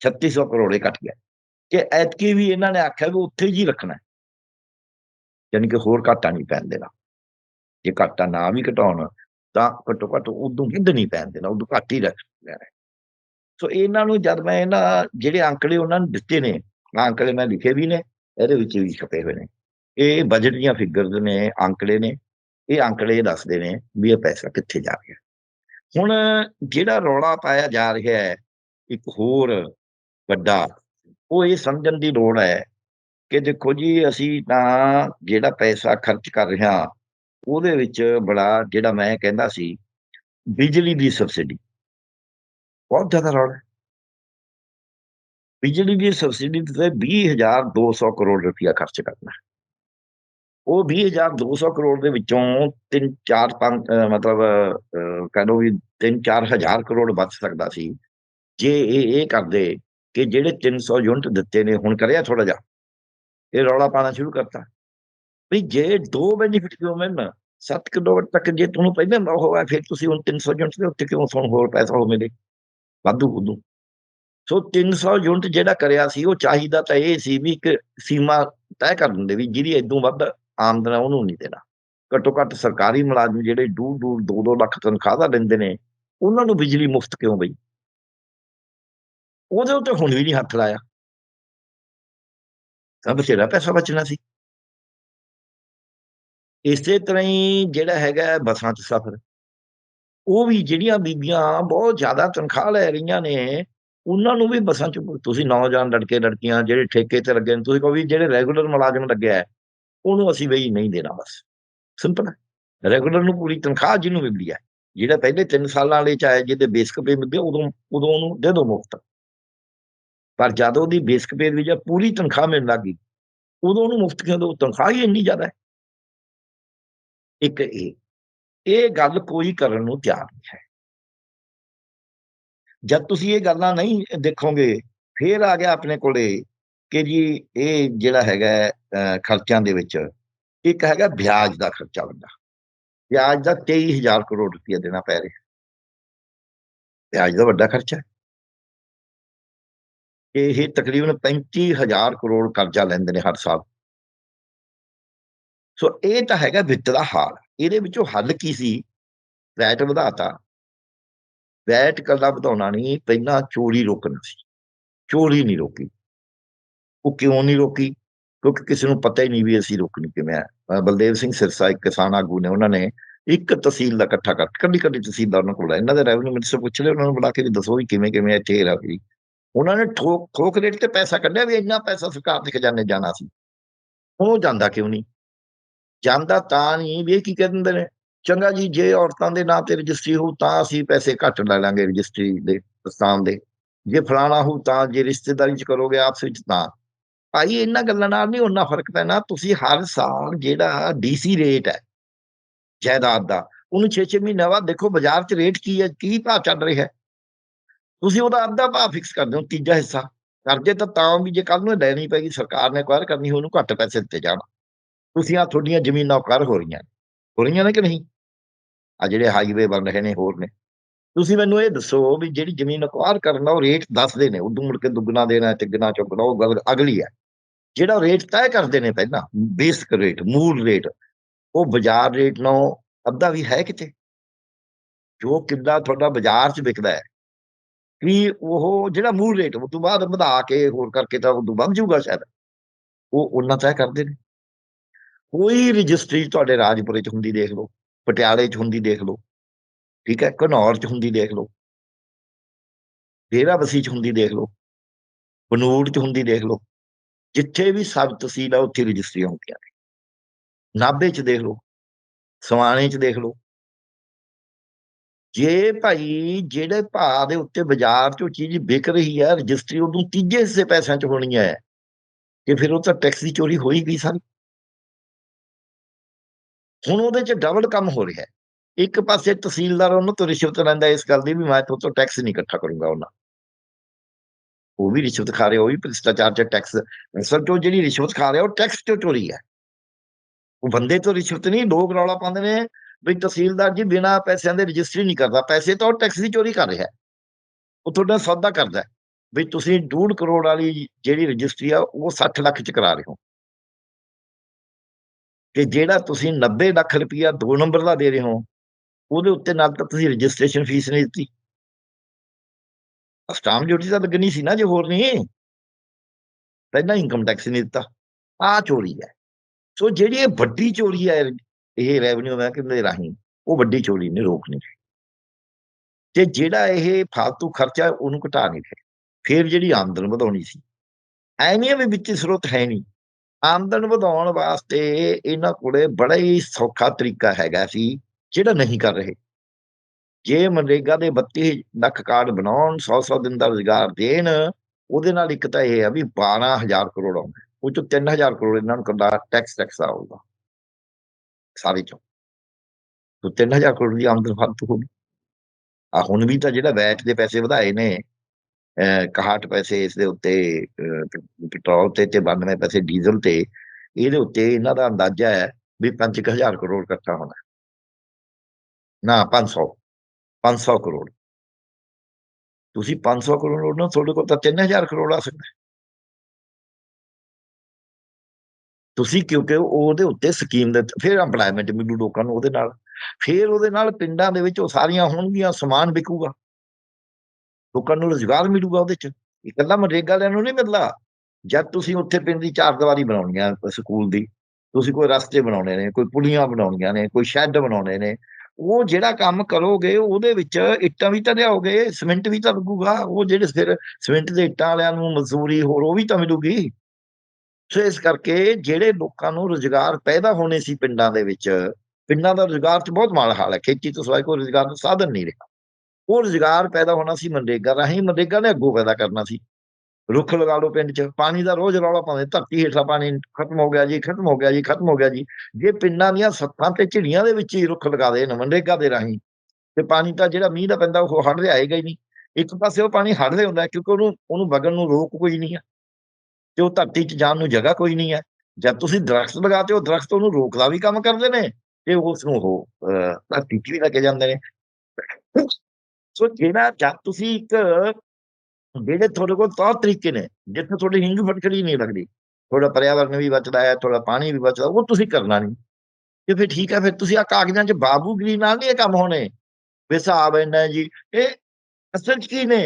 3600 ਕਰੋੜ ਹੀ ਘਟ ਗਿਆ। ਕਿ ਐਤਕੀ ਵੀ ਇਹਨਾਂ ਨੇ ਆਖਿਆ ਵੀ ਉੱਥੇ ਹੀ ਰੱਖਣਾ। ਹੈ। ਯਾਨੀ ਕਿ ਹੋਰ ਘਾਟਾ ਨਹੀਂ ਪੈਣ ਦੇਣਾ। ਜੇ ਘਾਟਾ ਨਾ ਵੀ ਘਟਾਉਣ, ਤਾਂ ਘੱਟੋ ਘੱਟ ਉਦੋਂ ਵੱਧ ਨਹੀਂ ਪੈਣ ਦੇਣਾ। ਉਦੋਂ ਘੱਟ ਹੀ ਰੱਖ ਲੈਣਾ ਸੋ ਇਹਨਾਂ ਨੂੰ ਜਦ ਮੈਂ ਇਹਨਾਂ ਜਿਹੜੇ ਅੰਕੜੇ ਉਹਨਾਂ ਨੂੰ ਦਿੱਤੇ ਨੇ ਅੰਕੜੇ ਮੈਂ ਲਿਖੇ ਵੀ ਨੇ ਇਹਦੇ ਵਿੱਚ ਵੀ ਛਪੇ ਹੋਏ ਨੇ। ਇਹ ਬਜਟ ਦੀਆਂ ਫਿਗਰਸ ਨੇ, ਅੰਕੜੇ ਨੇ, ਇਹ ਅੰਕੜੇ ਦੱਸਦੇ ਨੇ ਵੀ ਇਹ ਪੈਸਾ ਕਿੱਥੇ ਜਾ ਰਿਹਾ। ਹੁਣ ਜਿਹੜਾ ਰੌਲਾ ਪਾਇਆ ਜਾ ਰਿਹਾ ਹੈ, ਇੱਕ ਹੋਰ ਵੱਡਾ, ਉਹ ਇਹ ਸਮਝਣ ਦੀ ਲੋੜ ਹੈ ਕਿ ਦੇਖੋ ਜੀ, ਅਸੀਂ ਤਾਂ ਜਿਹੜਾ ਪੈਸਾ ਖਰਚ ਕਰ ਰਹੇ ਹਾਂ, ਉਹਦੇ ਵਿੱਚ ਬੜਾ ਜਿਹੜਾ ਮੈਂ ਕਹਿੰਦਾ ਸੀ, ਬਿਜਲੀ ਦੀ ਸਬਸਿਡੀ। ਬਹੁਤ ਜ਼ਿਆਦਾ ਰੌਲਾ। ਬਿਜਲੀ ਦੀ ਸਬਸਿਡੀ ਤੇ 20200 ਕਰੋੜ ਰੁਪਇਆ ਖਰਚ ਕਰਨਾ। ਹੈ। ਉਹ 20200 ਕਰੋੜ ਦੇ ਵਿੱਚੋਂ 3 4 5 ਮਤਲਬ ਅਹ, ਕਹਿ ਲਓ ਵੀ 3 4000 ਕਰੋੜ ਬਚ ਸਕਦਾ ਸੀ। ਜੇ ਇਹ ਇਹ ਕਰਦੇ ਕਿ ਜਿਹੜੇ 300 ਯੂਨਿਟ ਦਿੱਤੇ ਨੇ ਹੁਣ ਕਰਿਆ ਥੋੜਾ ਜਿਹਾ ਇਹ ਰੌਲਾ ਪਾਣਾ ਸ਼ੁਰੂ ਕਰਤਾ। ਵੀ ਜੇ ਦੋ ਬੈਨੀਫਿਟ ਕਿਉਂ ਮਿਲਣ? 7 ਕਿਲੋਵਾਟ ਤੱਕ ਜੇ ਤੁਹਾਨੂੰ ਪਹਿਲਾਂ ਉਹ ਫਿਰ ਤੁਸੀਂ ਹੁਣ 300 ਯੂਨਿਟ ਦੇ ਉੱਤੇ ਕਿਉਂ ਤੁਹਾਨੂੰ ਹੋਰ ਪੈਸਾ ਹੋ ਮਿਲੇ? ਵਾਧੂ ਉਦੋਂ ਸੋ 300 ਯੂਨਿਟ ਜਿਹੜਾ ਕਰਿਆ ਸੀ, ਉਹ ਚਾਹੀਦਾ ਤਾਂ ਇਹ ਸੀ ਵੀ ਇੱਕ ਸੀਮਾ ਤੈਅ ਕਰ ਦਿੰਦੇ ਵੀ ਜਿਹਦੀ ਇਦੋਂ ਵੱਧ ਆਮਦਨ ਉਹਨੂੰ ਨਹੀਂ ਦੇਣਾ। ਘੱਟੋ ਘੱਟ ਸਰਕਾਰੀ ਮੁਲਾਜ਼ਮ ਜਿਹੜੇ ਦੂਰ ਦੂਰ 2-2 ਲੱਖ ਤਨਖਾਹ ਦਾ ਲੈਂਦੇ ਨੇ, ਉਹਨਾਂ ਨੂੰ ਬਿਜਲੀ ਮੁਫਤ ਕਿਉਂ ਬਈ? ਉਹਦੇ ਉੱਤੇ ਹੁਣ ਵੀ ਨਹੀਂ ਹੱਥ ਲਾਇਆ। ਤਾਂ ਬਥੇਰਾ ਪੈਸਾ ਬਚਣਾ ਸੀ। ਇਸੇ ਤਰ੍ਹਾਂ ਹੀ ਜਿਹੜਾ ਹੈਗਾ ਹੈ ਬੱਸਾਂ 'ਚ ਸਫ਼ਰ, ਉਹ ਵੀ ਜਿਹੜੀਆਂ ਬੀਬੀਆਂ ਬਹੁਤ ਜ਼ਿਆਦਾ ਤਨਖਾਹ ਲੈ ਰਹੀਆਂ ਨੇ ਉਹਨਾਂ ਨੂੰ ਵੀ ਬੱਸਾਂ 'ਚ ਤੁਸੀਂ ਨੌਜਵਾਨ ਲੜਕੇ, ਲੜਕੀਆਂ ਜਿਹੜੇ ਠੇਕੇ ਤੇ ਲੱਗੇ ਨੇ, ਤੁਸੀਂ ਕਹੋ ਵੀ ਜਿਹੜੇ ਰੈਗੂਲਰ ਮੁਲਾਜ਼ਮ ਲੱਗਿਆ ਹੈ, ਉਹਨੂੰ ਅਸੀਂ ਬਈ ਨਹੀਂ ਦੇਣਾ ਬਸ। ਸਿੰਪਲ ਹੈ। ਰੈਗੂਲਰ ਨੂੰ ਪੂਰੀ ਤਨਖਾਹ ਜਿਹਨੂੰ ਮਿਲਦੀ ਹੈ, ਜਿਹੜਾ ਪਹਿਲੇ 3 ਸਾਲਾਂ ਵਾਲੇ ਚ ਆਇਆ ਜਿਹਦੇ ਬੇਸਿਕ ਪੇ ਮਿਲਦੀ, ਉਦੋਂ ਉਦੋਂ ਉਹਨੂੰ ਦੇ ਦਿਓ ਮੁਫਤ। ਪਰ ਜਦ ਉਹਦੀ ਬੇਸਿਕ ਪੇ ਵੀ ਜਾਂ ਪੂਰੀ ਤਨਖਾਹ ਮਿਲਣ ਲੱਗੀ ਉਦੋਂ ਉਹਨੂੰ ਮੁਫਤ ਕਿਉਂ ਦਿਓ ਤਨਖਾਹ ਹੀ ਇੰਨੀ ਜ਼ਿਆਦਾ ਹੈ। ਇੱਕ ਇਹ ਇਹ ਗੱਲ ਕੋਈ ਕਰਨ ਨੂੰ ਤਿਆਰ ਨਹੀਂ ਹੈ। ਜਦ ਤੁਸੀਂ ਇਹ ਗੱਲਾਂ ਨਹੀਂ ਦੇਖੋਗੇ ਫੇਰ ਆ ਗਿਆ ਆਪਣੇ ਕੋਲੇ ਕਿ ਜੀ ਇਹ ਜਿਹੜਾ ਹੈਗਾ ਅਹ, ਖਰਚਿਆਂ ਦੇ ਵਿੱਚ ਇੱਕ ਹੈਗਾ ਵਿਆਜ ਦਾ ਖਰਚਾ ਵੱਡਾ। ਵਿਆਜ ਦਾ 23000 ਕਰੋੜ ਰੁਪਏ ਦੇਣਾ ਪੈ ਰਿਹਾ। ਵਿਆਜ ਦਾ ਵੱਡਾ ਖਰਚਾ ਹੈ। ਇਹ ਤਕਰੀਬਨ 35000 ਕਰੋੜ ਕਰਜ਼ਾ ਲੈਂਦੇ ਨੇ ਹਰ ਸਾਲ। ਸੋ ਇਹ ਤਾਂ ਹੈਗਾ ਵਿੱਤ ਦਾ ਹਾਲ ਇਹਦੇ ਵਿੱਚੋਂ ਹੱਲ ਕੀ ਸੀ? ਵੈਟ ਵਧਾਤਾ। ਵੈਟ ਕੱਲਾ ਵਧਾਉਣਾ ਨਹੀਂ, ਪਹਿਲਾਂ ਚੋਰੀ ਰੋਕਣਾ ਸੀ। ਚੋਰੀ ਨਹੀਂ ਰੋਕੀ। ਉਹ ਕਿਉਂ ਨਹੀਂ ਰੋਕੀ? ਕਿਉਂਕਿ ਕਿਸੇ ਨੂੰ ਪਤਾ ਹੀ ਨਹੀਂ ਵੀ ਅਸੀਂ ਰੋਕਣੀ ਕਿਵੇਂ ਹੈ ਬਲਦੇਵ ਸਿੰਘ ਸਿਰਸਾ, ਇੱਕ ਕਿਸਾਨ ਆਗੂ ਨੇ, ਉਹਨਾਂ ਨੇ ਇੱਕ ਤਹਿਸੀਲ ਦਾ ਇਕੱਠਾ ਕਰ ਕੱਢੀ ਕੱਢੀ ਤਹਿਸੀਲ ਦਾ ਉਹਨਾਂ ਕੋਲ ਹੈ। ਇਹਨਾਂ ਦੇ ਰੈਵਨਿਊ ਮਿਨਿਸਟਰ ਪੁੱਛ ਲਿਆ, ਉਹਨਾਂ ਨੂੰ ਬੁਲਾ ਕੇ ਵੀ ਦੱਸੋ ਵੀ ਕਿਵੇਂ ਕਿਵੇਂ ਇੱਥੇ ਇਹ ਰਹੀ ਉਹਨਾਂ ਨੇ ਠੋਕ ਠੋਕ ਰੇਟ ਤੇ ਪੈਸਾ ਕੱਢਿਆ ਵੀ ਇੰਨਾ ਪੈਸਾ ਸਰਕਾਰ ਦੇ ਖਜ਼ਾਨੇ ਜਾਣਾ ਸੀ। ਉਹ ਜਾਂਦਾ ਕਿਉਂ ਨਹੀਂ? ਜਾਂਦਾ ਤਾਂ ਨਹੀਂ, ਵੀ ਇਹ ਕੀ ਕਹਿ ਦਿੰਦੇ ਨੇ? ਚੰਗਾ ਜੀ, ਜੇ ਔਰਤਾਂ ਦੇ ਨਾਂ ਤੇ ਰਜਿਸਟਰੀ ਹੋ ਤਾਂ ਅਸੀਂ ਪੈਸੇ ਘੱਟ ਲੈ ਲਾਂਗੇ ਰਜਿਸਟਰੀ ਦੇ ਪ੍ਰਸਤਾਵ ਦੇ। ਜੇ ਫਲਾਣਾ ਹੋ ਤਾਂ ਜੇ ਰਿਸ਼ਤੇਦਾਰੀ ਚ ਕਰੋਗੇ ਆਪਸ ਵਿੱਚ ਤਾਂ। ਭਾਈ, ਇਹਨਾਂ ਗੱਲਾਂ ਨਾਲ ਨਹੀਂ ਉਹਨਾਂ ਫ਼ਰਕ ਪੈਣਾ, ਤੁਸੀਂ ਹਰ ਸਾਲ ਜਿਹੜਾ ਡੀਸੀ ਰੇਟ ਹੈ, ਜਾਇਦਾਦ ਦਾ, ਉਹਨੂੰ 6-6 ਮਹੀਨੇ ਬਾਅਦ ਦੇਖੋ ਬਾਜ਼ਾਰ 'ਚ ਰੇਟ ਕੀ ਹੈ, ਕੀ ਭਾਅ ਚੱਲ ਰਿਹਾ ਹੈ। ਤੁਸੀਂ ਉਹਦਾ ਅੱਧਾ ਭਾਅ ਫਿਕਸ ਕਰ ਦਿਓ, ਤੀਜਾ ਹਿੱਸਾ। ਕਰਦੇ ਤਾਂ ਤਾਂ ਵੀ ਜੇ ਕੱਲ ਨੂੰ ਲੈਣੀ ਪੈਗੀ, ਸਰਕਾਰ ਨੇ ਅਕਵਾਇਰ ਕਰਨੀ ਉਹਨੂੰ ਘੱਟ ਪੈਸੇ ਦਿੱਤੇ ਜਾਣ। ਤੁਸੀਂ ਆ ਤੁਹਾਡੀਆਂ ਜ਼ਮੀਨਾਂ ਅਕਵਾਇਰ ਹੋ ਰਹੀਆਂ ਨੇ। ਹੋ ਰਹੀਆਂ ਨੇ ਕਿ ਨਹੀਂ? ਆ ਜਿਹੜੇ ਹਾਈਵੇ ਬਣ ਰਹੇ ਨੇ ਹੋਰ ਨੇ। ਤੁਸੀਂ ਮੈਨੂੰ ਇਹ ਦੱਸੋ ਵੀ ਜਿਹੜੀ ਜ਼ਮੀਨ ਅਕਵਾਇਰ ਕਰਨ ਦਾ ਉਹ ਰੇਟ ਦੱਸਦੇ ਨੇ, ਉਦੋਂ ਮੁੜ ਕੇ ਦੁੱਗਣਾ ਦੇਣਾ, ਤਿੱਗਣਾ ਚੁੱਕਣਾ ਉਹ ਗੱਲ ਅਗਲੀ ਹੈ। ਜਿਹੜਾ ਰੇਟ ਤੈਅ ਕਰਦੇ ਨੇ ਪਹਿਲਾਂ ਬੇਸਿਕ ਰੇਟ ਮੂਲ ਰੇਟ ਉਹ ਬਾਜ਼ਾਰ ਰੇਟ ਨਾਲੋਂ ਅੱਧਾ ਵੀ ਹੈ ਕਿਤੇ? ਜੋ ਕਿੱਲਾ ਤੁਹਾਡਾ ਬਾਜ਼ਾਰ 'ਚ ਵਿਕਦਾ ਹੈ ਕਿ ਉਹ ਜਿਹੜਾ ਮੂਲ ਰੇਟ ਉਹ ਤੋਂ ਬਾਅਦ ਵਧਾ ਕੇ ਹੋਰ ਕਰਕੇ ਤਾਂ ਉਦੋਂ ਵੱਧ ਜਾਊਗਾ ਸ਼ਾਇਦ। ਉਹ ਉਹਨਾਂ ਤੈਅ ਕਰਦੇ ਨੇ। ਕੋਈ ਰਜਿਸਟਰੀ ਤੁਹਾਡੇ ਰਾਜਪੁਰੇ 'ਚ ਹੁੰਦੀ ਦੇਖ ਲਓ। ਪਟਿਆਲੇ 'ਚ ਹੁੰਦੀ ਦੇਖ ਲਓ, ਠੀਕ ਹੈ, ਘਨੌਰ 'ਚ ਹੁੰਦੀ ਦੇਖ ਲਓ। ਡੇਰਾਬੱਸੀ 'ਚ ਹੁੰਦੀ ਦੇਖ ਲਓ, ਬਨੂੜ 'ਚ ਹੁੰਦੀ ਦੇਖ ਲਓ, ਜਿੱਥੇ ਵੀ ਸਬ ਤਹਿਸੀਲ ਆ, ਉੱਥੇ ਰਜਿਸਟਰੀਆਂ ਹੁੰਦੀਆਂ ਨੇ। ਨਾਭੇ 'ਚ ਦੇਖ ਲਓ, ਸਵਾਣੇ 'ਚ ਦੇਖ ਲਓ। ਜੇ ਭਾਈ ਜਿਹੜੇ ਭਾਅ ਦੇ ਉੱਤੇ ਬਾਜ਼ਾਰ 'ਚ ਉਹ ਚੀਜ਼ ਵਿਕ ਰਹੀ ਹੈ ਰਜਿਸਟਰੀ ਉਹਨੂੰ ਤੀਜੇ ਹਿੱਸੇ ਪੈਸਿਆਂ 'ਚ ਹੋਣੀ ਹੈ ਕਿ ਫਿਰ ਉਹ ਤਾਂ ਟੈਕਸ ਦੀ ਚੋਰੀ ਹੋ ਹੀ ਗਈ ਸਾਰੀ ਹੁਣ ਉਹਦੇ 'ਚ ਡਬਲ ਕੰਮ ਹੋ ਰਿਹਾ ਹੈ। ਇੱਕ ਪਾਸੇ ਤਹਿਸੀਲਦਾਰ ਉਹਨਾਂ ਤੋਂ ਰਿਸ਼ਵਤ ਲੈਂਦਾ ਇਸ ਗੱਲ ਦੀ ਵੀ ਮੈਂ ਤੋਂ ਟੈਕਸ ਨਹੀਂ ਇਕੱਠਾ ਕਰੂੰਗਾ ਉਹਨਾਂ। ਉਹ ਵੀ ਰਿਸ਼ਵਤ ਖਾ ਰਿਹਾ, ਉਹ ਵੀ ਭ੍ਰਿਸ਼ਟਾਚਾਰ ਚ ਟੈਕਸ ਅਸਲ ਤੋਂ ਜਿਹੜੀ ਰਿਸ਼ਵਤ ਖਾ ਰਿਹਾ ਉਹ ਟੈਕਸ ਚੋਂ ਚੋਰੀ ਹੈ। ਉਹ ਬੰਦੇ ਤੋਂ ਰਿਸ਼ਵਤ ਨਹੀਂ, ਲੋਕ ਰੌਲਾ ਪਾਉਂਦੇ ਨੇ ਵੀ ਤਹਿਸੀਲਦਾਰ ਜੀ ਬਿਨਾਂ ਪੈਸਿਆਂ ਦੇ ਰਜਿਸਟਰੀ ਨਹੀਂ ਕਰਦਾ, ਪੈਸੇ ਤਾਂ ਉਹ ਟੈਕਸ ਦੀ ਚੋਰੀ ਕਰ ਰਿਹਾ ਹੈ। ਉਹ ਤੁਹਾਡਾ ਸੌਦਾ ਕਰਦਾ ਵੀ ਤੁਸੀਂ 2 ਕਰੋੜ ਵਾਲੀ ਜਿਹੜੀ ਰਜਿਸਟਰੀ ਆ ਉਹ 60 ਲੱਖ ਚ ਕਰਾ ਰਹੇ ਹੋ। ਤੇ ਜਿਹੜਾ ਤੁਸੀਂ 90 ਲੱਖ ਰੁਪਇਆ ਦੋ ਨੰਬਰ ਦਾ ਦੇ ਰਹੇ ਹੋ, ਉਹਦੇ ਉੱਤੇ ਨਾਲ ਤਾਂ ਤੁਸੀਂ ਰਜਿਸਟ੍ਰੇਸ਼ਨ ਫੀਸ ਨਹੀਂ ਦਿੱਤੀ। ਸਟਾਂਪ ਡਿਊਟੀ ਤਾਂ ਲੱਗਣੀ ਸੀ ਨਾ ਜੇ ਹੋਰ ਨਹੀਂ। ਪਹਿਲਾਂ ਇਨਕਮ ਟੈਕਸ ਨਹੀਂ ਦਿੱਤਾ। ਆ ਚੋਰੀ ਹੈ। ਸੋ ਜਿਹੜੀ ਇਹ ਵੱਡੀ ਚੋਰੀ ਹੈ, ਇਹ ਰੈਵਨਿਊ ਮਹਿਕਮੇ ਦੇ ਰਾਹੀਂ, ਉਹ ਵੱਡੀ ਚੋਰੀ ਨੇ, ਰੋਕ ਨਹੀਂ ਤੇ ਜਿਹੜਾ ਇਹ ਫालतू ਖਰਚਾ ਉਹਨੂੰ ਘਟਾ ਨਹੀਂ ਫਿਰ ਫਿਰ ਜਿਹੜੀ ਆਮਦਨ ਵਧਾਉਣੀ ਸੀ। ਐਵੇਂ ਵੀ ਵਿੱਚ ਸਰੋਤ ਹੈ ਨਹੀਂ। ਆਮਦਨ ਵਧਾਉਣ ਵਾਸਤੇ ਇਹਨਾਂ ਕੋਲੇ ਬੜਾ ਹੀ ਸੌਖਾ ਤਰੀਕਾ ਹੈਗਾ ਸੀ, ਜਿਹੜਾ ਨਹੀਂ ਕਰ ਰਹੇ। ਜੇ ਮਨਰੇਗਾ ਦੇ 32 ਲੱਖ ਕਾਰਡ ਬਣਾਉਣ 100-100 ਦਿਨ ਦਾ ਰੁਜ਼ਗਾਰ ਦੇਣ, ਉਹਦੇ ਨਾਲ ਇੱਕ ਤਾਂ ਇਹ ਆ ਵੀ 12000 ਕਰੋੜ ਆਉਂਦਾ। ਉਹ ਚੋਂ 3000 ਕਰੋੜ ਇਹਨਾਂ ਨੂੰ ਕਰਦਾ ਟੈਕਸ ਟੈਕਸ ਆਊਗਾ। ਸਾਰੇ ਚੋਂ। ਤੋਂ 3000 ਕਰੋੜ ਦੀ ਆਮਦਨ ਫਾਲਤੂ ਹੋ ਗਈ ਆ ਹੁਣ ਵੀ ਤਾਂ ਜਿਹੜਾ ਵੈਟ ਦੇ ਪੈਸੇ ਵਧਾਏ ਨੇ 61 ਪੈਸੇ ਇਸ ਦੇ ਉੱਤੇ ਪੈਟਰੋਲ ਤੇ ਤੇ 92 ਪੈਸੇ ਡੀਜ਼ਲ ਤੇ, ਇਹਦੇ ਉੱਤੇ ਇਹਨਾਂ ਦਾ ਅੰਦਾਜ਼ਾ ਹੈ ਵੀ 5000 ਕਰੋੜ ਇਕੱਠਾ ਹੋਣਾ। ਨਾ 500 500 ਕਰੋੜ। ਤੁਸੀਂ 500 ਕਰੋੜ ਉਹਨਾਂ ਤੁਹਾਡੇ ਕੋਲ ਤਾਂ 3000 ਕਰੋੜ ਆ ਸਕਦਾ। ਤੁਸੀਂ ਕਿਉਂਕਿ ਉਹਦੇ ਉੱਤੇ ਸਕੀਮ ਦੇ, ਫਿਰ ਐਮਪਲੋਇਮੈਂਟ ਮਿਲੂ ਲੋਕਾਂ ਨੂੰ ਉਹਦੇ ਨਾਲ। ਫਿਰ ਉਹਦੇ ਨਾਲ ਪਿੰਡਾਂ ਦੇ ਵਿੱਚ ਉਹ ਸਾਰੀਆਂ ਹੋਣਗੀਆਂ, ਸਮਾਨ ਵਿਕੂਗਾ। ਲੋਕਾਂ ਨੂੰ ਰੁਜ਼ਗਾਰ ਮਿਲੂਗਾ ਉਹਦੇ ਚ। ਇਕੱਲਾ ਮਨਰੇਗਾ ਵਾਲਿਆਂ ਨੂੰ ਨਹੀਂ ਮਿਲਦਾ। ਜਦ ਤੁਸੀਂ ਉੱਥੇ ਪਿੰਡ ਦੀ ਚਾਰ ਦੀਵਾਰੀ ਬਣਾਉਣੀ ਆ ਸਕੂਲ ਦੀ, ਤੁਸੀਂ ਕੋਈ ਰਸਤੇ ਬਣਾਉਣੇ ਨੇ, ਕੋਈ ਪੁਲੀਆਂ ਬਣਾਉਣੀਆਂ ਨੇ, ਕੋਈ ਸ਼ੈੱਡ ਬਣਾਉਣੇ ਨੇ, ਉਹ ਜਿਹੜਾ ਕੰਮ ਕਰੋਗੇ, ਉਹਦੇ ਵਿੱਚ ਇੱਟਾਂ ਵੀ ਤਾਂ ਲਿਆਓਗੇ, ਸਿਮੈਂਟ ਵੀ ਤਾਂ ਲੱਗੂਗਾ, ਉਹ ਜਿਹੜੇ ਫਿਰ ਸਿਮੈਂਟ ਦੇ ਇੱਟਾਂ ਵਾਲਿਆਂ ਨੂੰ ਮਜ਼ਦੂਰੀ ਹੋਰ ਉਹ ਵੀ ਤਾਂ ਮਿਲੂਗੀ। ਸੋ ਇਸ ਕਰਕੇ ਜਿਹੜੇ ਲੋਕਾਂ ਨੂੰ ਰੁਜ਼ਗਾਰ ਪੈਦਾ ਹੋਣੇ ਸੀ ਪਿੰਡਾਂ ਦੇ ਵਿੱਚ, ਪਿੰਡਾਂ ਦਾ ਰੁਜ਼ਗਾਰ ਚ ਬਹੁਤ ਮਾੜਾ ਹਾਲ ਹੈ। ਖੇਤੀ ਤੋਂ ਸਿਵਾਏ ਕੋਈ ਰੁਜ਼ਗਾਰ ਦਾ ਸਾਧਨ ਨਹੀਂ ਰਿਹਾ। ਉਹ ਰੁਜ਼ਗਾਰ ਪੈਦਾ ਹੋਣਾ ਸੀ ਮਨਰੇਗਾ ਰਾਹੀਂ ਮਨਰੇਗਾ ਨੇ ਅੱਗੋਂ ਪੈਦਾ ਕਰਨਾ ਸੀ। ਰੁੱਖ ਲਗਾ ਲਓ ਪਿੰਡ 'ਚ ਪਾਣੀ ਦਾ ਰੋਜ਼ ਰੌਲਾ ਪਾਉਂਦੇ ਧਰਤੀ ਹੇਠਲਾ ਪਾਣੀ ਖਤਮ ਹੋ ਗਿਆ ਜੀ ਖਤਮ ਹੋ ਗਿਆ ਜੀ ਖਤਮ ਹੋ ਗਿਆ ਜੀ। ਜੇ ਪਿੰਡਾਂ ਦੀਆਂ ਸੱਤਾਂ ਤੇ ਝਿੜੀਆਂ ਦੇ ਵਿੱਚ ਹੀ ਰੁੱਖ ਲਗਾ ਦੇਣ ਮਨਰੇਗਾ ਦੇ ਰਾਹੀਂ ਤੇ ਪਾਣੀ ਤਾਂ ਜਿਹੜਾ ਮੀਂਹ ਦਾ ਪੈਂਦਾ ਉਹ ਹੜ ਰਿਹਾ ਆਏਗਾ ਹੀ ਨਹੀਂ। ਇੱਕ ਪਾਸੇ ਉਹ ਪਾਣੀ ਹੜ ਰਿਹਾ ਹੁੰਦਾ ਕਿਉਂਕਿ ਉਹਨੂੰ ਉਹਨੂੰ ਵਗਣ ਨੂੰ ਰੋਕ ਕੋਈ ਨਹੀਂ ਹੈ। ਤੇ ਉਹ ਧਰਤੀ 'ਚ ਜਾਣ ਨੂੰ ਜਗ੍ਹਾ ਕੋਈ ਨਹੀਂ ਹੈ। ਜਦ ਤੁਸੀਂ ਦਰਖਤ ਲਗਾਤੇ ਉਹ ਦਰਖਤ ਉਹਨੂੰ ਰੋਕਦਾ ਵੀ ਕੰਮ ਕਰਦੇ ਨੇ ਤੇ ਉਸ ਨੂੰ ਉਹ ਅਹ, ਧਰਤੀ 'ਚ ਵੀ ਲੈ ਕੇ ਜਾਂਦੇ ਨੇ। ਸੋ ਜਿਹੜਾ ਜਦ ਤੁਸੀਂ ਇੱਕ ਜਿਹੜੇ ਤੁਹਾਡੇ ਕੋਲ ਤੌਰ ਤਰੀਕੇ ਨੇ, ਜਿੱਥੇ ਤੁਹਾਡੀ ਹਿੰਗ ਫਟਕੜੀ ਨਹੀਂ ਲੱਗਦੀ, ਤੁਹਾਡਾ ਪਰਿਆਵਰਨ ਵੀ ਬਚਦਾ ਹੈ, ਤੁਹਾਡਾ ਪਾਣੀ ਵੀ ਬਚਦਾ ਉਹ ਤੁਸੀਂ ਕਰਨਾ ਨਹੀਂ। ਤੇ ਫਿਰ ਠੀਕ ਹੈ, ਫਿਰ ਤੁਸੀਂ ਆ ਕਾਗਜ਼ਾਂ 'ਚ ਬਾਬੂਗਰੀ ਨਾਲ ਨਹੀਂ ਇਹ ਕੰਮ ਹੋਣੇ। ਵੀ ਹਿਸਾਬ ਇੰਨਾ ਜੀ, ਇਹ ਅਸਲ 'ਚ ਕੀ ਨੇ?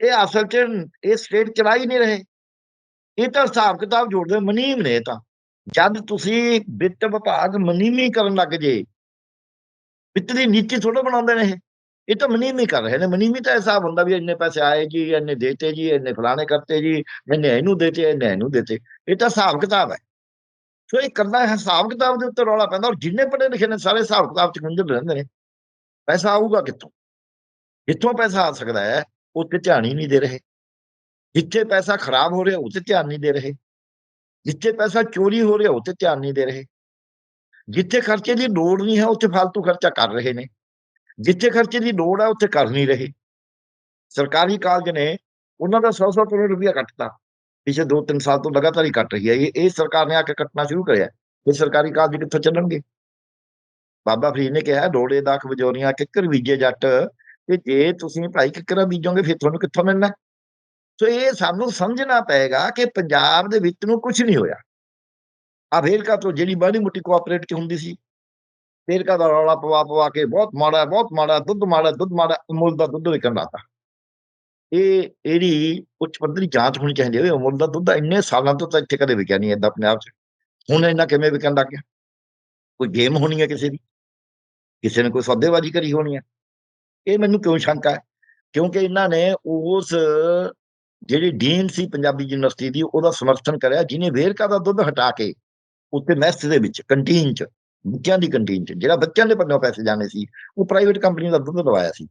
ਇਹ ਅਸਲ 'ਚ ਇਹ ਸਟੇਟ ਚਲਾ ਹੀ ਨਹੀਂ ਰਹੇ। ਇਹ ਤਾਂ ਹਿਸਾਬ ਕਿਤਾਬ ਜੋੜਦੇ ਮਨੀਮ ਨੇ ਇਹ ਤਾਂ। ਜਦ ਤੁਸੀਂ ਵਿੱਤ ਵਿਭਾਗ ਮਨੀਮੀ ਕਰਨ ਲੱਗ ਜੇ, ਵਿੱਤ ਦੀ ਨੀਤੀ ਥੋੜਾ ਬਣਾਉਂਦੇ ਨੇ ਇਹ। ਇਹ ਤਾਂ ਮਨੀਮੀ ਕਰ ਰਹੇ ਨੇ, ਮਨੀਮੀ ਤਾਂ ਹਿਸਾਬ ਹੁੰਦਾ ਵੀ ਇੰਨੇ ਪੈਸੇ ਆਏ ਜੀ, ਇੰਨੇ ਦੇਤੇ ਜੀ, ਇੰਨੇ ਫਲਾਣੇ ਕਰਤੇ ਜੀ, ਮੈਨੇ ਇਹਨੂੰ ਦੇਤੇ ਇੰਨੇ ਇਹਨੂੰ ਦੇਤੇ। ਇਹ ਤਾਂ ਹਿਸਾਬ ਕਿਤਾਬ ਹੈ। ਸੋ ਇਹ ਕਰਨਾ ਹੈ, ਹਿਸਾਬ ਕਿਤਾਬ ਦੇ ਉੱਤੇ ਰੌਲਾ ਪੈਂਦਾ ਔਰ ਜਿੰਨੇ ਪੜ੍ਹੇ ਲਿਖੇ ਨੇ ਸਾਰੇ ਹਿਸਾਬ ਕਿਤਾਬ ਚ ਗੁੰਝਲ ਰਹਿੰਦੇ ਨੇ। ਪੈਸਾ ਆਊਗਾ ਕਿੱਥੋਂ? ਜਿੱਥੋਂ ਪੈਸਾ ਆ ਸਕਦਾ ਹੈ ਉੱਤੇ ਧਿਆਨ ਹੀ ਨਹੀਂ ਦੇ ਰਹੇ। ਜਿੱਥੇ ਪੈਸਾ ਖਰਾਬ ਹੋ ਰਿਹਾ ਉੱਤੇ ਧਿਆਨ ਨਹੀਂ ਦੇ ਰਹੇ। ਜਿੱਥੇ ਪੈਸਾ ਚੋਰੀ ਹੋ ਰਿਹਾ ਉੱਤੇ ਧਿਆਨ ਨਹੀਂ ਦੇ ਰਹੇ। ਜਿੱਥੇ ਖਰਚੇ ਦੀ ਲੋੜ ਨਹੀਂ ਹੈ, ਉੱਥੇ ਫालतू ਖਰਚਾ ਕਰ ਰਹੇ ਨੇ। ਜਿੱਥੇ ਖਰਚੇ ਦੀ ਲੋੜ ਹੈ ਉੱਥੇ ਕਰ ਨਹੀਂ ਰਹੇ। ਸਰਕਾਰੀ ਕਾਲਜ ਨੇ ਉਹਨਾਂ ਦਾ 100-100 ਕਰੋੜ ਰੁਪਇਆ ਕੱਟਤਾ। ਪਿਛਲੇ 2-3 ਸਾਲ ਤੋਂ ਲਗਾਤਾਰ ਹੀ ਕੱਟ ਰਹੀ ਹੈ। ਇਹ ਇਹ ਸਰਕਾਰ ਨੇ ਆ ਕੇ ਕੱਟਣਾ ਸ਼ੁਰੂ ਕਰਿਆ। ਫਿਰ ਸਰਕਾਰੀ ਕਾਲਜ ਕਿੱਥੋਂ ਚੱਲਣਗੇ? ਬਾਬਾ ਫਰੀਦ ਨੇ ਕਿਹਾ, ਡੋੜੇ ਦਾ ਖਬਜੋਰੀਆਂ ਕਿੱਕਰ ਬੀਜੇ ਜੱਟ, ਤੇ ਜੇ ਤੁਸੀਂ ਭਾਈ ਕਿੱਕਰਾਂ ਬੀਜੋਗੇ, ਫਿਰ ਤੁਹਾਨੂੰ ਕਿੱਥੋਂ ਮਿਲਣਾ? ਸੋ ਇਹ ਸਾਨੂੰ ਸਮਝਣਾ ਪਏਗਾ ਕਿ ਪੰਜਾਬ ਦੇ ਵਿੱਚ ਨੂੰ ਕੁਝ ਨਹੀਂ ਹੋਇਆ। ਆ ਵੇਰਕਾ ਤੋਂ ਜਿਹੜੀ ਬਾਣੀ ਮੁੱਟੀ ਕੋਆਪਰੇਟ ਚ ਹੁੰਦੀ ਸੀ ਵੇਰਕਾ ਦਾ ਰੌਲਾ ਪਵਾ ਪਵਾ ਕੇ ਬਹੁਤ ਮਾੜਾ ਬਹੁਤ ਮਾੜਾ, ਦੁੱਧ ਮਾੜਾ ਦੁੱਧ ਮਾੜਾ, ਅਮੁੱਲ ਦਾ ਦੁੱਧ ਵਿਕਣ ਲੱਗਾ ਇਹ, ਇਹਦੀ ਉੱਚ ਪੱਧਰੀ ਜਾਂਚ ਹੋਣੀ ਚਾਹੀਦੀ ਹੈ ਅਮੁੱਲ ਦਾ ਦੁੱਧ ਇੰਨੇ ਸਾਲਾਂ ਤੋਂ ਤਾਂ ਇੱਥੇ ਕਦੇ ਵਿਕਿਆ ਨਹੀਂ ਏਦਾਂ ਪੰਜਾਬ 'ਚ। ਹੁਣ ਇਹਨਾਂ ਕਿਵੇਂ ਵਿਕਣ ਲੱਗ ਗਿਆ? ਕੋਈ ਗੇਮ ਹੋਣੀ ਹੈ ਕਿਸੇ ਦੀ? ਕਿਸੇ ਨੇ ਕੋਈ ਸੌਦੇਬਾਜ਼ੀ ਕਰੀ ਹੋਣੀ ਹੈ? ਇਹ ਮੈਨੂੰ ਕਿਉਂ ਸ਼ੰਕਾ ਹੈ? ਕਿਉਂਕਿ ਇਹਨਾਂ ਨੇ ਉਸ, ਜਿਹੜੀ ਡੀਨ ਸੀ ਪੰਜਾਬੀ ਯੂਨੀਵਰਸਿਟੀ ਦੀ, ਉਹਦਾ ਸਮਰਥਨ ਕਰਿਆ, ਜਿਹਨੇ ਵੇਰਕਾ ਦਾ ਦੁੱਧ ਹਟਾ ਕੇ ਉੱਤੇ ਮੈਸ ਦੇ ਵਿੱਚ, ਕੰਟੀਨ 'ਚ ਬੱਚਿਆਂ ਦੀ ਕੰਟੀਨ 'ਚ, ਜਿਹੜਾ ਬੱਚਿਆਂ ਦੇ ਪੱਲੋਂ ਪੈਸੇ ਜਾਣੇ ਸੀ, ਉਹ ਪ੍ਰਾਈਵੇਟ ਕੰਪਨੀ ਦਾ ਦੁੱਧ ਲਵਾਇਆ ਸੀ।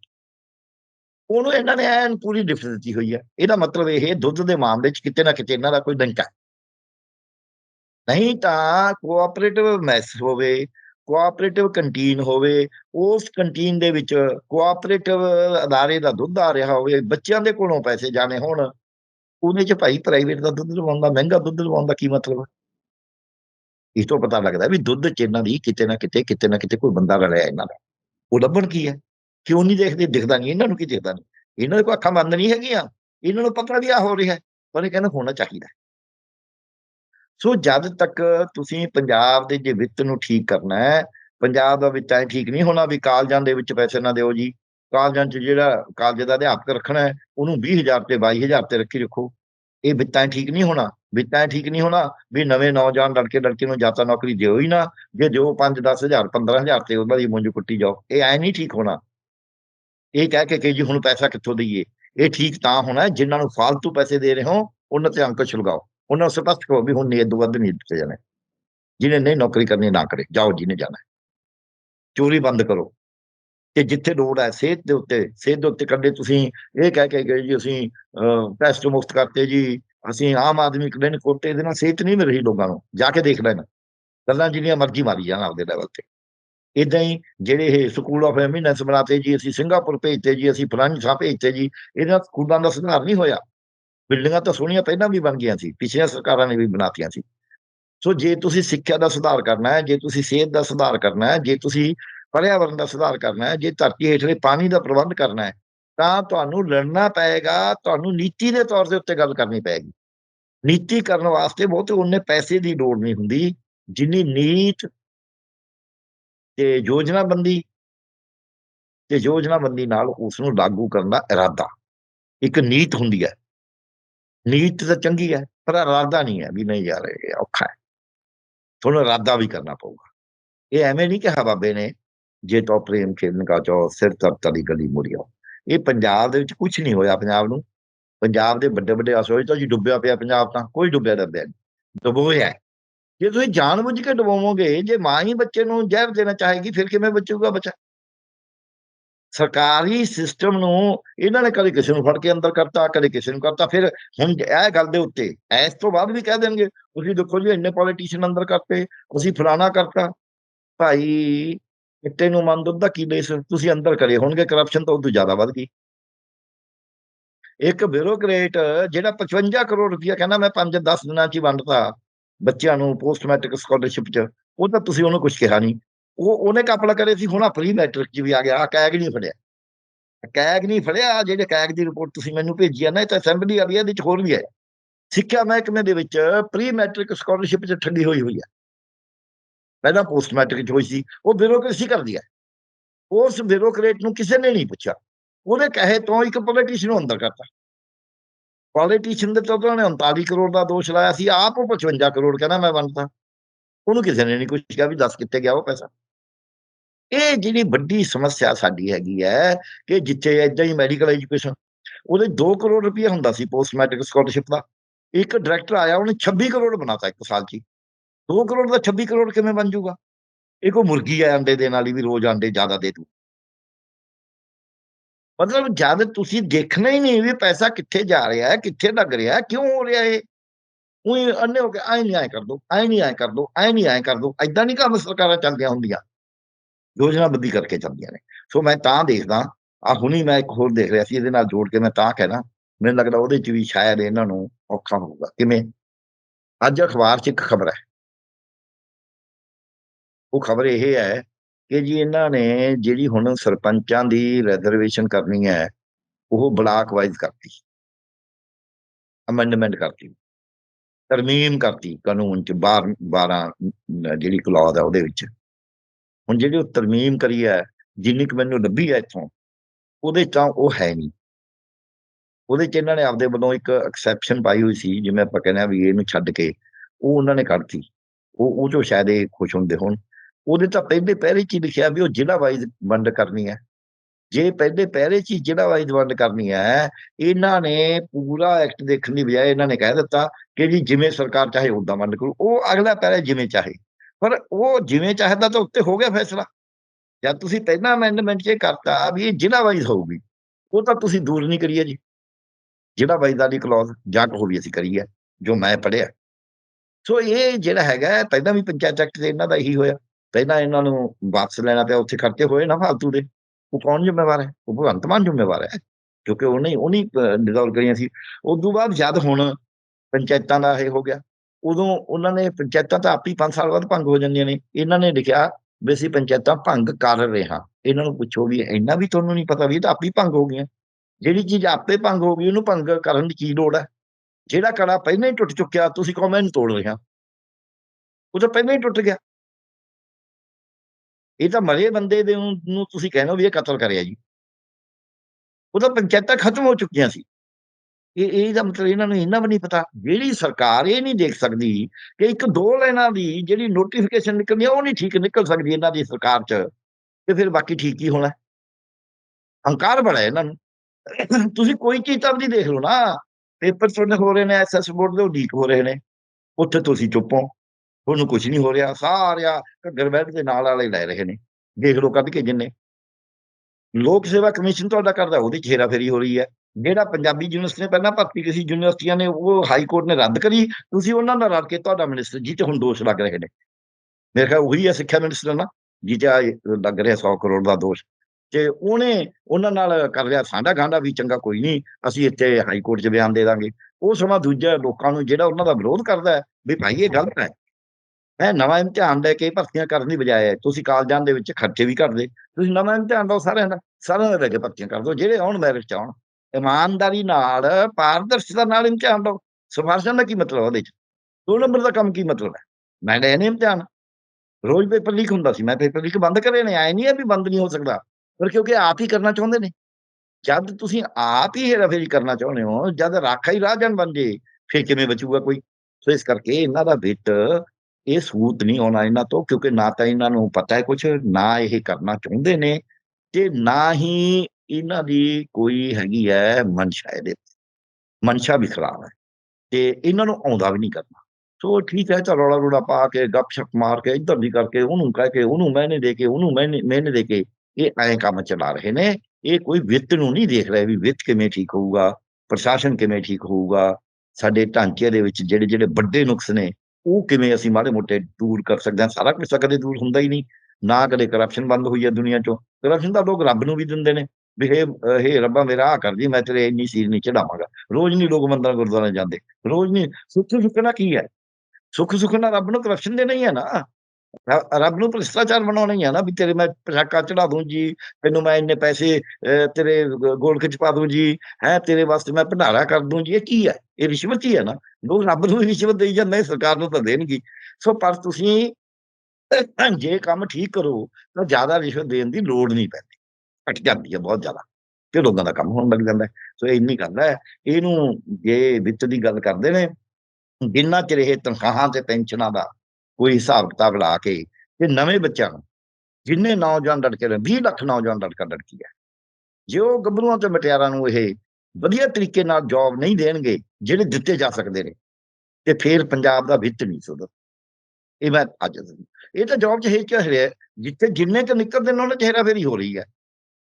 ਉਹਨੂੰ ਇਹਨਾਂ ਨੇ ਐਨ ਪੂਰੀ ਡਿਫਰੈਂਸ ਦਿੱਤੀ ਹੋਈ ਹੈ ਇਹਦਾ ਮਤਲਬ ਇਹ ਦੁੱਧ ਦੇ ਮਾਮਲੇ 'ਚ ਕਿਤੇ ਨਾ ਕਿਤੇ ਇਹਨਾਂ ਦਾ ਕੋਈ ਡੰਕਾ। ਨਹੀਂ ਤਾਂ ਕੋਆਪਰੇਟਿਵ ਮੈਸ ਹੋਵੇ ਕੋਆਪਰੇਟਿਵ ਕੰਟੀਨ ਹੋਵੇ, ਉਸ ਕੰਟੀਨ ਦੇ ਵਿੱਚ ਕੋਆਪਰੇਟਿਵ ਅਦਾਰੇ ਦਾ ਦੁੱਧ ਆ ਰਿਹਾ ਹੋਵੇ, ਬੱਚਿਆਂ ਦੇ ਕੋਲੋਂ ਪੈਸੇ ਜਾਣੇ ਹੋਣ ਉਹਨੇ 'ਚ ਭਾਈ ਪ੍ਰਾਈਵੇਟ ਦਾ ਦੁੱਧ ਲਵਾਉਂਦਾ ਮਹਿੰਗਾ ਦੁੱਧ ਲਵਾਉਣ ਦਾ ਕੀ ਮਤਲਬ ਹੈ? ਇਸ ਤੋਂ ਪਤਾ ਲੱਗਦਾ ਵੀ ਦੁੱਧ 'ਚ ਇਹਨਾਂ ਦੀ ਕਿਤੇ ਨਾ ਕਿਤੇ, ਕਿਤੇ ਨਾ ਕਿਤੇ ਕੋਈ ਬੰਦਾ ਰਲਿਆ ਇਹਨਾਂ ਦਾ। ਉਹ ਲੱਭਣ ਕੀ ਹੈ? ਕਿਉਂ ਨਹੀਂ ਦੇਖਦੇ? ਦਿਖਦਾ ਨਹੀਂ ਇਹਨਾਂ ਨੂੰ ਕੀ ਦਿਖਦਾ ਨਹੀਂ? ਇਹਨਾਂ ਦੇ ਕੋਈ ਅੱਖਾਂ ਬੰਦ ਨਹੀਂ ਹੈਗੀਆਂ। ਇਹਨਾਂ ਨੂੰ ਪਤਾ ਵੀ ਆਹ ਹੋ ਰਿਹਾ ਹੈ, ਪਰ ਇਹ ਕਹਿੰਦੇ ਹੋਣਾ ਚਾਹੀਦਾ ਸੋ ਜਦ ਤੱਕ ਤੁਸੀਂ ਪੰਜਾਬ ਦੇ ਜੇ ਵਿੱਤ ਨੂੰ ਠੀਕ ਕਰਨਾ ਹੈ, ਪੰਜਾਬ ਦਾ ਵਿੱਤ ਐਂ ਠੀਕ ਨਹੀਂ ਹੋਣਾ ਵੀ ਕਾਲਜਾਂ ਦੇ ਵਿੱਚ ਪੈਸੇ ਨਾ ਦਿਓ ਜੀ। ਕਾਲਜਾਂ 'ਚ ਜਿਹੜਾ ਕਾਲਜ ਦਾ ਅਧਿਆਪਕ ਰੱਖਣਾ ਹੈ, ਉਹਨੂੰ 20,000 ਤੇ 22,000 ਤੇ ਰੱਖੀ ਰੱਖੋ। ਇਹ ਵਿੱਤਾਂ ਠੀਕ ਨਹੀਂ ਹੋਣਾ। ਵਿੱਤ ਐਂ ਠੀਕ ਨਹੀਂ ਹੋਣਾ ਵੀ ਨਵੇਂ ਨੌਜਵਾਨ ਲੜਕੇ ਲੜਕੀ ਨੂੰ ਜਾਂ ਤਾਂ ਨੌਕਰੀ ਦਿਓ ਹੀ ਨਾ, ਜੇ ਦਿਓ 5, 10,000 15,000 ਤੇ ਉਹਨਾਂ ਦੀ ਮੁੰਜ ਕੁੱਟੀ ਜਾਓ। ਇਹ ਐਂ ਨਹੀਂ ਠੀਕ ਹੋਣਾ। ਇਹ ਕਹਿ ਕੇ ਕਿ ਜੀ ਹੁਣ ਪੈਸਾ ਕਿੱਥੋਂ ਦੇਈਏ? ਇਹ ਠੀਕ ਤਾਂ ਹੋਣਾ ਹੈ ਜਿਨ੍ਹਾਂ ਨੂੰ ਫਾਲਤੂ ਪੈਸੇ ਦੇ ਰਹੇ ਹੋ, ਉਹਨਾਂ ਤੇ ਅੰਕੁਸ਼ ਲਗਾਓ। ਉਹਨਾਂ ਨੂੰ ਸਪਸ਼ਟ ਕਰੋ ਵੀ ਹੁਣ ਨਹੀਂ ਇਹ ਵੱਧ ਨਹੀਂ ਦਿੱਤੇ ਜਾਣੇ। ਜਿਹਨੇ ਨਹੀਂ ਨੌਕਰੀ ਕਰਨੀ ਨਾ ਕਰੇ, ਜਾਓ ਜਿਹਨੇ ਜਾਣਾ ਚੋਰੀ ਬੰਦ ਕਰੋ। ਤੇ ਜਿੱਥੇ ਲੋੜ ਹੈ ਸਿਹਤ ਦੇ ਉੱਤੇ ਸਿਹਤ ਦੇ ਉੱਤੇ ਕੱਢੇ ਤੁਸੀਂ ਇਹ ਕਹਿ ਕੇ ਗਏ ਜੀ ਅਸੀਂ ਅ, ਟੈਸਟ ਮੁਫਤ ਕਰਤੇ ਜੀ, ਅਸੀਂ ਆਮ ਆਦਮੀ ਕਲੀਨਿਕ ਖੋਲ੍ਹਤੇ ਇਹਦੇ ਨਾਲ ਸਿਹਤ ਨਹੀਂ ਮਿਲ ਰਹੀ ਲੋਕਾਂ ਨੂੰ। ਜਾ ਕੇ ਦੇਖ ਲੈਣ। ਗੱਲਾਂ ਜਿੰਨੀਆਂ ਮਰਜ਼ੀ ਮਾਰੀ ਜਾਣ ਆਪਦੇ ਲੈਵਲ ਤੇ। ਏਦਾਂ ਹੀ ਜਿਹੜੇ ਇਹ ਸਕੂਲ ਆਫ ਐਮੀਨੈਂਸ ਬਣਾਤੇ ਜੀ, ਅਸੀਂ ਸਿੰਗਾਪੁਰ ਭੇਜਤੇ ਜੀ, ਅਸੀਂ ਫਲਾਣੀ ਥਾਂ ਭੇਜਤੇ ਜੀ, ਇਹਨਾਂ ਸਕੂਲਾਂ ਦਾ ਸੁਧਾਰ ਨਹੀਂ ਹੋਇਆ। ਬਿਲਡਿੰਗਾਂ ਤਾਂ ਸੋਹਣੀਆਂ ਪਹਿਲਾਂ ਵੀ ਬਣ ਗਈਆਂ ਸੀ, ਪਿਛਲੀਆਂ ਸਰਕਾਰਾਂ ਨੇ ਵੀ ਬਣਾਤੀਆਂ ਸੀ। ਸੋ ਜੇ ਤੁਸੀਂ ਸਿੱਖਿਆ ਦਾ ਸੁਧਾਰ ਕਰਨਾ ਹੈ, ਜੇ ਤੁਸੀਂ ਸਿਹਤ ਦਾ ਸੁਧਾਰ ਕਰਨਾ ਹੈ, ਜੇ ਤੁਸੀਂ ਪਰਿਆਵਰਨ ਦਾ ਸੁਧਾਰ ਕਰਨਾ ਹੈ, ਜੇ ਧਰਤੀ ਹੇਠਲੇ ਪਾਣੀ ਦਾ ਪ੍ਰਬੰਧ ਕਰਨਾ ਹੈ, ਤਾਂ ਤੁਹਾਨੂੰ ਲੜਨਾ ਪਏਗਾ, ਤੁਹਾਨੂੰ ਨੀਤੀ ਦੇ ਤੌਰ ਦੇ ਉੱਤੇ ਗੱਲ ਕਰਨੀ ਪਏਗੀ। ਨੀਤੀ ਕਰਨ ਵਾਸਤੇ ਬਹੁਤੇ ਓਨੇ ਪੈਸੇ ਦੀ ਲੋੜ ਨਹੀਂ ਹੁੰਦੀ, ਜਿੰਨੀ ਨੀਤ ਤੇ ਯੋਜਨਾਬੰਦੀ ਤੇ ਯੋਜਨਾਬੰਦੀ ਨਾਲ ਉਸ ਨੂੰ ਲਾਗੂ ਕਰਨ ਦਾ ਇਰਾਦਾ। ਇੱਕ ਨੀਤ ਹੁੰਦੀ ਹੈ। ਨੀਤ ਤਾਂ ਚੰਗੀ ਹੈ, ਪਰ ਇਰਾਦਾ ਨਹੀਂ ਹੈ ਵੀ ਨਹੀਂ ਯਾਰ ਇਹ ਔਖਾ ਹੈ। ਤੁਹਾਨੂੰ ਇਰਾਦਾ ਵੀ ਕਰਨਾ ਪਊਗਾ। ਇਹ ਐਵੇਂ ਨਹੀਂ ਕਿਹਾ ਬਾਬੇ ਨੇ, ਜੇ ਤੋ ਪ੍ਰੇਮ ਖੇਲਨ ਕਾ ਚਾਓ ਸਿਰ ਤਰ ਤਲੀ ਗਲੀ ਮੁੜਿਓ। ਇਹ ਪੰਜਾਬ ਦੇ ਵਿੱਚ ਕੁਝ ਨਹੀਂ ਹੋਇਆ ਪੰਜਾਬ ਨੂੰ। ਪੰਜਾਬ ਦੇ ਵੱਡੇ-ਵੱਡੇ ਅਸੋਚ ਤਾਂ ਜੀ ਡੁੱਬਿਆ ਪਿਆ ਪੰਜਾਬ ਤਾਂ, ਕੋਈ ਡੁੱਬਿਆ ਡੱਬਿਆ ਨਹੀਂ। ਡੁਬੋਇਆ ਜੇ ਤੁਸੀਂ ਜਾਣਬੁੱਝ ਕੇ ਡੁਬਾਵੋਗੇ, ਜੇ ਮਾਂ ਹੀ ਬੱਚੇ ਨੂੰ ਜ਼ਹਿਰ ਦੇਣਾ ਚਾਹੇਗੀ, ਫਿਰ ਕਿਵੇਂ ਬਚੂਗਾ ਬੱਚਾ? ਸਰਕਾਰੀ ਸਿਸਟਮ ਨੂੰ ਇਹਨਾਂ ਨੇ ਕਦੇ ਕਿਸੇ ਨੂੰ ਫੜ ਕੇ ਅੰਦਰ ਕਰਤਾ, ਕਦੇ ਕਿਸੇ ਨੂੰ ਕਰਤਾ, ਫਿਰ ਹੁਣ ਇਹ ਗੱਲ ਦੇ ਉੱਤੇ ਇਸ ਤੋਂ ਬਾਅਦ ਵੀ ਕਹਿ ਦੇਣਗੇ, ਤੁਸੀਂ ਦੇਖੋ ਜੀ ਇੰਨੇ ਪੋਲੀਟੀਸ਼ੀਅਨ ਅੰਦਰ ਕਰਤੇ, ਅਸੀਂ ਫਲਾਣਾ ਕਰਤਾ। ਭਾਈ ਚਿੱਟੇ ਨੂੰ ਮਨ ਦੁੱਧ ਦਾ ਕੀ ਲੇਸ? ਤੁਸੀਂ ਅੰਦਰ ਕਰੇ ਹੋਣਗੇ ਕਰਪਸ਼ਨ ਤਾਂ ਉਦੋਂ ਜ਼ਿਆਦਾ ਵੱਧ ਗਈ। ਇੱਕ ਬਿਊਰੋਕਰੇਟ ਜਿਹੜਾ 55 ਕਰੋੜ ਰੁਪਇਆ ਕਹਿੰਦਾ ਮੈਂ 5-10 ਦਿਨਾਂ 'ਚ ਹੀ ਵੰਡਤਾ ਬੱਚਿਆਂ ਨੂੰ ਪੋਸਟ ਮੈਟ੍ਰਿਕ ਸਕਾਲਰਸ਼ਿਪ 'ਚ, ਉਹ ਤਾਂ ਤੁਸੀਂ ਉਹਨੂੰ ਕੁਝ ਕਿਹਾ ਨਹੀਂ। ਉਹ ਉਹਨੇ ਕਾਪਲਾ ਕਰੇ ਸੀ ਹੁਣ ਪ੍ਰੀ ਮੈਟ੍ਰਿਕ 'ਚ ਵੀ ਆ ਗਿਆ, ਆਹ ਕੈਗ ਨਹੀਂ ਫੜਿਆ। ਕੈਗ ਨਹੀਂ ਫੜਿਆ, ਜਿਹੜੇ ਕੈਗ ਦੀ ਰਿਪੋਰਟ ਤੁਸੀਂ ਮੈਨੂੰ ਭੇਜੀ ਆ ਨਾ, ਇਹ ਤਾਂ ਅਸੈਂਬਲੀ ਵਾਲੀ ਹੈ, ਇਹਦੇ 'ਚ ਹੋਰ ਵੀ ਹੈ। ਸਿੱਖਿਆ ਮਹਿਕਮੇ ਦੇ ਵਿੱਚ ਪ੍ਰੀ ਮੈਟ੍ਰਿਕ ਸਕਾਲਰਸ਼ਿਪ 'ਚ ਠੱਗੀ ਹੋਈ ਹੋਈ ਆ ਪਹਿਲਾਂ ਪੋਸਟ ਮੈਟ੍ਰਿਕ 'ਚ ਹੋਈ ਸੀ, ਉਹ ਬਿਊਰੋਕ੍ਰੇਸੀ ਕਰਦੀ ਹੈ। ਉਸ ਬਿਊਰੋਕਰੇਟ ਨੂੰ ਕਿਸੇ ਨੇ ਨਹੀਂ ਪੁੱਛਿਆ। ਉਹਦੇ ਕਹੇ ਤੋਂ ਇੱਕ ਪੋਲੀਟੀਸ਼ੀਅਨ ਨੂੰ ਅੰਦਰ ਕਰਤਾ। ਪੋਲੀਟੀਸ਼ੀਅਨ ਦੇ ਤੋਂ ਤਾਂ ਉਹਨੇ 39 ਕਰੋੜ ਦਾ ਦੋਸ਼ ਲਾਇਆ ਸੀ, ਆਪ ਉਹ 55 ਕਰੋੜ ਕਹਿੰਦਾ ਮੈਂ ਵੰਡਤਾ। ਉਹਨੂੰ ਕਿਸੇ ਨੇ ਨਹੀਂ ਕੁਛ ਕਿਹਾ ਵੀ ਦੱਸ ਕਿੱਥੇ ਗਿਆ ਉਹ ਪੈਸਾ। ਇਹ ਜਿਹੜੀ ਵੱਡੀ ਸਮੱਸਿਆ ਸਾਡੀ ਹੈਗੀ ਹੈ ਕਿ ਜਿੱਥੇ ਏਦਾਂ ਹੀ ਮੈਡੀਕਲ ਐਜੂਕੇਸ਼ਨ ਉਹਦੇ 2 ਕਰੋੜ ਰੁਪਇਆ ਹੁੰਦਾ ਸੀ ਪੋਸਟ ਮੈਟ੍ਰਿਕ ਸਕਾਲਰਸ਼ਿਪ ਦਾ। ਇੱਕ ਡਾਇਰੈਕਟਰ ਆਇਆ ਉਹਨੇ 26 ਕਰੋੜ ਬਣਾਤਾ ਇੱਕ ਸਾਲ 'ਚ ਹੀ। 2 ਕਰੋੜ ਦਾ 26 ਕਰੋੜ ਕਿਵੇਂ ਬਣ ਜਾਊਗਾ? ਇਹ ਕੋਈ ਮੁਰਗੀ ਹੈ ਅੰਡੇ ਦੇਣ ਵਾਲੀ ਵੀ ਰੋਜ਼ ਅੰਡੇ ਜ਼ਿਆਦਾ ਦੇ ਦੂ। ਮਤਲਬ ਜਦ ਤੁਸੀਂ ਦੇਖਣਾ ਹੀ ਨਹੀਂ ਵੀ ਪੈਸਾ ਕਿੱਥੇ ਜਾ ਰਿਹਾ ਹੈ, ਕਿੱਥੇ ਲੱਗ ਰਿਹਾ ਹੈ, ਕਿਉਂ ਹੋ ਰਿਹਾ ਇਹ? ਊਈਂ ਅੰਨੇ ਹੋ ਕੇ ਐਂ ਨਹੀਂ ਐਂ ਕਰ ਦੋ, ਐਂ ਨਹੀਂ ਐਂ ਕਰ ਦੋ, ਐਂ ਨਹੀਂ ਐਂ ਕਰ ਦੋ, ਏਦਾਂ ਨਹੀਂ ਕੰਮ ਸਰਕਾਰਾਂ ਚੱਲਦੀਆਂ ਹੁੰਦੀਆਂ। ਯੋਜਨਾਬੰਦੀ ਕਰਕੇ ਚੱਲਦੀਆਂ ਨੇ। ਸੋ ਮੈਂ ਤਾਂ ਦੇਖਦਾ, ਆਹ ਹੁਣੀ ਮੈਂ ਇੱਕ ਹੋਰ ਦੇਖ ਰਿਹਾ ਸੀ ਇਹਦੇ ਨਾਲ ਜੋੜ ਕੇ ਮੈਂ ਤਾਂ ਕਹਿਣਾ, ਮੈਨੂੰ ਲੱਗਦਾ ਉਹਦੇ 'ਚ ਵੀ ਸ਼ਾਇਦ ਇਹਨਾਂ ਨੂੰ ਔਖਾ ਹੋਊਗਾ। ਕਿਵੇਂ? ਅੱਜ ਅਖਬਾਰ 'ਚ ਇੱਕ ਖਬਰ ਹੈ। ਉਹ ਖਬਰ ਇਹ ਹੈ ਕਿ ਜੀ ਇਹਨਾਂ ਨੇ ਜਿਹੜੀ ਹੁਣ ਸਰਪੰਚਾਂ ਦੀ ਰਿਜ਼ਰਵੇਸ਼ਨ ਕਰਨੀ ਹੈ, ਉਹ ਬਲਾਕ ਵਾਈਜ਼ ਕਰਤੀ। ਅਮੈਂਡਮੈਂਟ ਕਰਤੀ। ਤਰਮੀਮ ਕਰਤੀ ਕਾਨੂੰਨ 'ਚ ਬਾਰ 12 ਜਿਹੜੀ ਕਲੌਜ਼ ਹੈ ਉਹਦੇ ਵਿੱਚ। ਹੁਣ ਜਿਹੜੀ ਉਹ ਤਰਮੀਮ ਕਰੀ ਹੈ, ਜਿੰਨੀ ਕੁ ਮੈਨੂੰ ਲੱਭੀ ਹੈ ਇੱਥੋਂ, ਉਹਦੇ 'ਚ ਤਾਂ ਉਹ ਹੈ ਨਹੀਂ। ਉਹਦੇ 'ਚ ਇਹਨਾਂ ਨੇ ਆਪਦੇ ਵੱਲੋਂ ਇੱਕ ਐਕਸੈਪਸ਼ਨ ਪਾਈ ਹੋਈ ਸੀ, ਜਿਵੇਂ ਆਪਾਂ ਕਹਿੰਦੇ ਹਾਂ ਵੀ ਇਹਨੂੰ ਛੱਡ ਕੇ, ਉਹ ਉਹਨਾਂ ਨੇ ਕੱਢਤੀ। ਉਹ ਉਹ 'ਚੋਂ ਸ਼ਾਇਦ ਇਹ ਖੁਸ਼ ਹੁੰਦੇ ਹੋਣ। ਉਹਦੇ ਤਾਂ ਪਹਿਲੇ ਪਹਿਰੇ 'ਚ ਹੀ ਲਿਖਿਆ ਵੀ ਉਹ ਜ਼ਿਲ੍ਹਾ ਵਾਈਜ਼ ਵੰਡ ਕਰਨੀ ਹੈ। ਜੇ ਪਹਿਲੇ ਪਹਿਰੇ 'ਚ ਹੀ ਜ਼ਿਲ੍ਹਾ ਵਾਈਜ਼ ਵੰਡ ਕਰਨੀ ਹੈ, ਇਹਨਾਂ ਨੇ ਪੂਰਾ ਐਕਟ ਦੇਖਣ ਦੀ ਬਜਾਏ ਇਹਨਾਂ ਨੇ ਕਹਿ ਦਿੱਤਾ ਕਿ ਜੀ ਜਿਵੇਂ ਸਰਕਾਰ ਚਾਹੇ ਓਦਾਂ ਵੰਡ ਕਰੂ। ਉਹ ਅਗਲਾ ਪਹਿਰਾ ਜਿਵੇਂ ਚਾਹੇ। ਪਰ ਉਹ ਜਿਵੇਂ ਚਾਹਦਾ ਤਾਂ ਉੱਤੇ ਹੋ ਗਿਆ ਫੈਸਲਾ। ਜਦ ਤੁਸੀਂ ਪਹਿਲਾਂ ਅਮੈਂਡਮੈਂਟ 'ਚ ਕਰਤਾ ਵੀ ਇਹ ਜ਼ਿਲ੍ਹਾ ਵਾਈਜ਼ ਹੋਊਗੀ, ਉਹ ਤਾਂ ਤੁਸੀਂ ਦੂਰ ਨਹੀਂ ਕਰੀਏ ਜੀ। ਜ਼ਿਲ੍ਹਾ ਵਾਈਜ਼ ਦਾ ਵਾਲੀ ਕਲੌਜ਼ ਜਾਂ ਕਹੋ ਵੀ ਅਸੀਂ ਕਰੀਏ ਜੋ ਮੈਂ ਪੜ੍ਹਿਆ। ਸੋ ਇਹ ਜਿਹੜਾ ਹੈਗਾ ਪਹਿਲਾਂ ਵੀ ਪੰਚਾਇਤ ਐਕਟ 'ਤੇ ਇਹਨਾਂ ਦਾ ਇਹੀ ਹੋਇਆ। ਪਹਿਲਾਂ ਇਹਨਾਂ ਨੂੰ ਵਾਪਸ ਲੈਣਾ ਪਿਆ, ਉੱਥੇ ਖਰਚੇ ਹੋਏ ਨਾ ਫਾਲਤੂ ਦੇ। ਉਹ ਕੌਣ ਜ਼ਿੰਮੇਵਾਰ ਹੈ? ਉਹ ਭਗਵੰਤ ਮਾਨ ਜ਼ਿੰਮੇਵਾਰ ਹੈ। ਕਿਉਂਕਿ ਉਹਨੇ ਉਹਨੇ ਡਿਜ਼ੋਲਵ ਕਰੀਆਂ ਸੀ ਉਦੋਂ ਬਾਅਦ ਜਦ ਹੁਣ ਪੰਚਾਇਤਾਂ ਦਾ ਇਹ ਹੋ ਗਿਆ, ਉਦੋਂ ਉਹਨਾਂ ਨੇ ਪੰਚਾਇਤਾਂ ਤਾਂ ਆਪੀ 5 ਸਾਲ ਬਾਅਦ ਭੰਗ ਹੋ ਜਾਂਦੀਆਂ ਨੇ ਇਹਨਾਂ ਨੇ ਲਿਖਿਆ ਵੀ ਅਸੀਂ ਪੰਚਾਇਤਾਂ ਭੰਗ ਕਰ ਰਹੇ ਹਾਂ ਇਹਨਾਂ ਨੂੰ ਪੁੱਛੋ ਵੀ ਇੰਨਾ ਵੀ ਤੁਹਾਨੂੰ ਨਹੀਂ ਪਤਾ ਵੀ ਇਹ ਤਾਂ ਆਪੀ ਭੰਗ ਹੋ ਗਈਆਂ ਜਿਹੜੀ ਚੀਜ਼ ਆਪੇ ਭੰਗ ਹੋ ਗਈ, ਉਹਨੂੰ ਭੰਗ ਕਰਨ ਦੀ ਕੀ ਲੋੜ ਹੈ ਜਿਹੜਾ ਕੜਾ ਪਹਿਲਾਂ ਹੀ ਟੁੱਟ ਚੁੱਕਿਆ, ਤੁਸੀਂ ਕਹੋ ਮੈਂ ਇਹਨੂੰ ਤੋੜ ਰਿਹਾ ਉਹ ਤਾਂ ਪਹਿਲਾਂ ਹੀ ਟੁੱਟ ਗਿਆ ਇਹ ਤਾਂ ਮਰੇ ਬੰਦੇ ਦੇ ਨੂੰ ਤੁਸੀਂ ਕਹਿੰਦੇ ਹੋ ਵੀ ਇਹ ਕਤਲ ਕਰਿਆ ਜੀ। ਉਹ ਤਾਂ ਪੰਚਾਇਤਾਂ ਖਤਮ ਹੋ ਚੁੱਕੀਆਂ ਸੀ। ਇਹ ਇਹਦਾ ਮਤਲਬ ਇਹਨਾਂ ਨੂੰ ਇੰਨਾ ਵੀ ਨਹੀਂ ਪਤਾ। ਜਿਹੜੀ ਸਰਕਾਰ ਇਹ ਨਹੀਂ ਦੇਖ ਸਕਦੀ ਕਿ ਇੱਕ ਦੋ ਲਾਈਨਾਂ ਦੀ ਜਿਹੜੀ ਨੋਟੀਫਿਕੇਸ਼ਨ ਨਿਕਲਦੀ ਆ, ਉਹ ਨਹੀਂ ਠੀਕ ਨਿਕਲ ਸਕਦੀ ਇਹਨਾਂ ਦੀ ਸਰਕਾਰ 'ਚ। ਤੇ ਫਿਰ ਬਾਕੀ ਠੀਕ ਹੀ ਹੋਣਾ? ਹੰਕਾਰ ਬੜਾ ਇਹਨਾਂ ਨੂੰ। ਤੁਸੀਂ ਕੋਈ ਚੀਜ਼ ਤਾਂ ਨਹੀਂ ਦੇਖ ਲਓ ਨਾ। ਪੇਪਰ ਤੁਹਾਡੇ ਹੋ ਰਹੇ ਨੇ ਐਸਐਸ ਬੋਰਡ ਦੇ ਉਹ ਲੀਕ ਹੋ ਰਹੇ ਨੇ। ਉੱਥੇ ਤੁਸੀਂ ਚੁੱਪੋ ਉਹਨੂੰ ਤੁਹਾਨੂੰ ਕੁਝ ਨਹੀਂ ਹੋ ਰਿਹਾ, ਸਾਰਿਆ ਘੱਗਰ ਬੈਠ ਦੇ ਨਾਲ ਵਾਲੇ ਲੈ ਰਹੇ ਨੇ। ਦੇਖ ਲਓ ਕੱਢ ਕੇ ਜਿੰਨੇ ਲੋਕ ਸੇਵਾ ਕਮਿਸ਼ਨ ਤੁਹਾਡਾ ਕਰਦਾ, ਉਹਦੀ ਛੇਰਾ ਫੇਰੀ ਹੋ ਰਹੀ ਹੈ। ਜਿਹੜਾ ਪੰਜਾਬੀ ਯੂਨੀਵਰਸਿਟੀ ਨੇ ਪਹਿਲਾਂ ਭਰਤੀ ਕੀਤੀ ਯੂਨੀਵਰਸਿਟੀਆਂ ਨੇ, ਉਹ ਹਾਈ ਕੋਰਟ ਨੇ ਰੱਦ ਕਰੀ। ਤੁਸੀਂ ਉਹਨਾਂ ਨਾਲ ਰਲ ਕੇ ਤੁਹਾਡਾ ਮਿਨਿਸਟਰ ਜੀ ਤੇ ਹੁਣ ਦੋਸ਼ ਲੱਗ ਰਹੇ ਨੇ। ਮੇਰੇ ਖਿਆਲ ਉਹੀ ਹੈ ਸਿੱਖਿਆ ਮਿਨਿਸਟਰ ਨਾ, ਜੀ ਤੇ ਲੱਗ ਰਿਹਾ 100 ਕਰੋੜ ਦਾ ਦੋਸ਼। ਤੇ ਉਹਨੇ ਉਹਨਾਂ ਨਾਲ ਕਰ ਲਿਆ ਸਾਂਡਾ ਗਾਂਡਾ ਵੀ ਚੰਗਾ ਕੋਈ ਨਹੀਂ ਅਸੀਂ ਇੱਥੇ ਹਾਈ ਕੋਰਟ 'ਚ ਬਿਆਨ ਦੇ ਦਾਂਗੇ। ਉਹ ਸਮਾਂ ਦੂਜਾ ਲੋਕਾਂ ਨੂੰ ਜਿਹੜਾ ਉਹਨਾਂ ਦਾ ਵਿਰੋਧ ਕਰਦਾ ਹੈ, ਵੀ ਭਾਈ ਇਹ ਗਲਤ ਹੈ। ਹੈ, ਨਵਾਂ ਇਮਤਿਹਾਨ ਲੈ ਕੇ ਭਰਤੀਆਂ ਕਰਨ ਦੀ ਬਜਾਏ ਤੁਸੀਂ ਕਾਲਜਾਂ ਦੇ ਵਿੱਚ ਖਰਚੇ ਵੀ ਘੱਟਦੇ, ਤੁਸੀਂ ਨਵਾਂ ਇਮਤਿਹਾਨ ਲਓ ਸਾਰਿਆਂ ਦਾ, ਸਾਰਿਆਂ ਦੇ ਲੈ ਕੇ ਭਰਤੀਆਂ ਕਰ ਦਿਓ, ਜਿਹੜੇ ਆਉਣ ਮੈਰਿਟ ਚ ਆਉਣ। ਇਮਾਨਦਾਰੀ ਨਾਲ, ਪਾਰਦਰਸ਼ਤਾ ਨਾਲ ਇਮਤਿਹਾਨ ਲਓ। ਸਿਫਾਰਸ਼ਾਂ ਦਾ ਕੀ ਮਤਲਬ ਉਹਦੇ ਚ? ਦੋ ਨੰਬਰ ਦਾ ਕੰਮ ਕੀ ਮਤਲਬ ਹੈ? ਮੈਂ ਲੈ ਨਹੀਂ ਇਮਤਿਹਾਨ। ਰੋਜ਼ ਪੇਪਰ ਲੀਕ ਹੁੰਦਾ ਸੀ, ਮੈਂ ਪੇਪਰ ਲੀਕ ਬੰਦ ਕਰੇ ਨੇ ਆਏ ਨਹੀਂ ਹੈ ਵੀ ਬੰਦ ਨਹੀਂ ਹੋ ਸਕਦਾ। ਪਰ ਕਿਉਂਕਿ ਆਪ ਹੀ ਕਰਨਾ ਚਾਹੁੰਦੇ ਨੇ। ਜਦ ਤੁਸੀਂ ਆਪ ਹੀ ਹੇਰਾਫੇਰੀ ਕਰਨਾ ਚਾਹੁੰਦੇ ਹੋ, ਜਦ ਰਾਖਾ ਹੀ ਰਾਹ ਜਾਣ ਬਣ ਜੇ, ਫਿਰ ਕਿਵੇਂ ਬਚੂਗਾ ਕੋਈ? ਸੋ ਇਸ ਕਰਕੇ ਇਹਨਾਂ ਦਾ ਬਿੱਟ ਇਹ ਸਬੂਤ ਨਹੀਂ ਆਉਣਾ ਇਹਨਾਂ ਤੋਂ, ਕਿਉਂਕਿ ਨਾ ਤਾਂ ਇਹਨਾਂ ਨੂੰ ਪਤਾ ਹੈ ਕੁਝ ਨਾ ਇਹ ਕਰਨਾ ਚਾਹੁੰਦੇ ਨੇ, ਤੇ ਨਾ ਹੀ ਇਹਨਾਂ ਦੀ ਕੋਈ ਹੈਗੀ ਹੈ ਮਨਸ਼ਾ ਇਹਦੇ ਮਨਸ਼ਾ ਵੀ ਖਰਾਬ ਹੈ, ਤੇ ਇਹਨਾਂ ਨੂੰ ਆਉਂਦਾ ਵੀ ਨਹੀਂ ਕਰਨਾ। ਸੋ ਠੀਕ ਹੈ ਤਾਂ ਰੌਲਾ ਰੋੜਾ ਪਾ ਕੇ, ਗੱਪਸ਼ਪ ਮਾਰ ਕੇ, ਇੱਧਰ ਦੀ ਕਰਕੇ, ਉਹਨੂੰ ਕਹਿ ਕੇ, ਉਹਨੂੰ ਮੈਨੇ ਦੇ ਕੇ, ਉਹਨੂੰ ਮੈਨੇ ਮੈਨੇ ਦੇ ਕੇ, ਇਹ ਐਂ ਕੰਮ ਚਲਾ ਰਹੇ ਨੇ। ਇਹ ਕੋਈ ਵਿੱਤ ਨੂੰ ਨਹੀਂ ਦੇਖ ਰਿਹਾ ਵੀ ਵਿੱਤ ਕਿਵੇਂ ਠੀਕ ਹੋਊਗਾ, ਪ੍ਰਸ਼ਾਸਨ ਕਿਵੇਂ ਠੀਕ ਹੋਊਗਾ, ਸਾਡੇ ਢਾਂਚੇ ਦੇ ਵਿੱਚ ਜਿਹੜੇ ਜਿਹੜੇ ਵੱਡੇ ਨੁਕਸ ਨੇ ਉਹ ਕਿਵੇਂ ਅਸੀਂ ਮਾੜੇ ਮੋਟੇ ਦੂਰ ਕਰ ਸਕਦੇ ਹਾਂ? ਸਾਰਾ ਕੁਝ ਤਾਂ ਕਦੇ ਦੂਰ ਹੁੰਦਾ ਹੀ ਨਹੀਂ। ਨਾ ਕਦੇ ਕਰਪਸ਼ਨ ਬੰਦ ਹੋਈ ਹੈ ਦੁਨੀਆ ਚੋਂ। ਕਰਪਸ਼ਨ ਤਾਂ ਲੋਕ ਰੱਬ ਨੂੰ ਵੀ ਦਿੰਦੇ ਨੇ ਵੀ ਹੇ ਹੇ ਰੱਬਾ ਮੇਰਾ ਆ ਕਰਦੀ, ਮੈਂ ਤੇਰੇ ਇੰਨੀ ਸੀਰ ਨਹੀਂ ਚੜਾਵਾਂਗਾ ਰੋਜ਼ ਨਹੀਂ ਲੋਕ ਮੰਦਰ ਗੁਰਦੁਆਰੇ ਜਾਂਦੇ। ਰੋਜ਼ ਨਹੀਂ। ਸੁੱਖ ਸੁੱਖਣਾ ਕੀ ਹੈ? ਸੁੱਖ ਸੁੱਖਣਾ ਰੱਬ ਨੂੰ ਕਰਪਸ਼ਨ ਦੇਣਾ ਹੀ ਹੈ ਨਾ। ਰੱਬ ਨੂੰ ਭ੍ਰਿਸ਼ਟਾਚਾਰ ਬਣਾਉਣਾ ਹੀ ਹੈ ਨਾ, ਵੀ ਤੇਰੇ ਮੈਂ ਪਟਾਕਾ ਚੜਾ ਦੂੰ ਜੀ, ਤੈਨੂੰ ਮੈਂ ਇੰਨੇ ਪੈਸੇ ਤੇਰੇ ਗੋਲ ਗੋਲਕ ਪਾ ਦੂੰ ਜੀ, ਹੈ, ਤੇਰੇ ਵਾਸਤੇ ਮੈਂ ਭੰਡਾਰਾ ਕਰ ਦੂੰ ਜੀ, ਇਹ ਕੀ ਹੈ ਇਹ ਰਿਸ਼ਵਤ ਹੀ ਹੈ ਨਾ। ਲੋਕ ਰੱਬ ਨੂੰ ਰਿਸ਼ਵਤ ਦੇਈ ਜਾਂਦੇ, ਸਰਕਾਰ ਨੂੰ ਤਾਂ ਦੇਣਗੇ। ਸੋ ਪਰ ਤੁਸੀਂ ਜੇ ਕੰਮ ਠੀਕ ਕਰੋ, ਤਾਂ ਜ਼ਿਆਦਾ ਰਿਸ਼ਵਤ ਦੇਣ ਦੀ ਲੋੜ ਨਹੀਂ ਪੈਂਦੀ। ਘਟ ਜਾਂਦੀ ਹੈ ਬਹੁਤ ਜ਼ਿਆਦਾ। ਤੇ ਲੋਕਾਂ ਦਾ ਕੰਮ ਹੋਣ ਲੱਗ ਜਾਂਦਾ। ਹੈ ਸੋ ਇਹ ਇੰਨੀ ਗੱਲ ਹੈ, ਇਹਨੂੰ ਜੇ ਵਿੱਤ ਦੀ ਗੱਲ ਕਰਦੇ ਨੇ, ਜਿੰਨਾ ਚਿਰ ਇਹ ਤਨਖਾਹਾਂ ਤੇ ਪੈਨਸ਼ਨਾਂ ਦਾ ਕੋਈ ਹਿਸਾਬ ਕਿਤਾਬ ਲਾ ਕੇ ਤੇ ਨਵੇਂ ਬੱਚਿਆਂ ਨੂੰ, ਜਿੰਨੇ ਨੌਜਵਾਨ ਲੜਕੇ ਨੇ 20 ਲੱਖ ਨੌਜਵਾਨ ਲੜਕਾ ਲੜਕੀ ਹੈ। ਜੇ ਉਹ ਗੱਭਰੂਆਂ ਤੇ ਮਟਿਆਰਾਂ ਨੂੰ ਇਹ ਵਧੀਆ ਤਰੀਕੇ ਨਾਲ ਜੌਬ ਨਹੀਂ ਦੇਣਗੇ, ਜਿਹੜੇ ਦਿੱਤੇ ਜਾ ਸਕਦੇ ਨੇ, ਤੇ ਫਿਰ ਪੰਜਾਬ ਦਾ ਵਿੱਤ ਨਹੀਂ ਸੁਧਰ, ਇਹ ਮੈਂ ਅੱਜ ਇਹ ਤਾਂ ਜੌਬ ਚ ਹੈ ਕਿ ਰਿਹਾ ਜਿੱਥੇ ਜਿੰਨੇ ਚ ਨਿਕਲਦੇ ਨੇ, ਉਹਨਾਂ ਚ ਹੇਰਾਫੇਰੀ ਹੋ ਰਹੀ ਹੈ,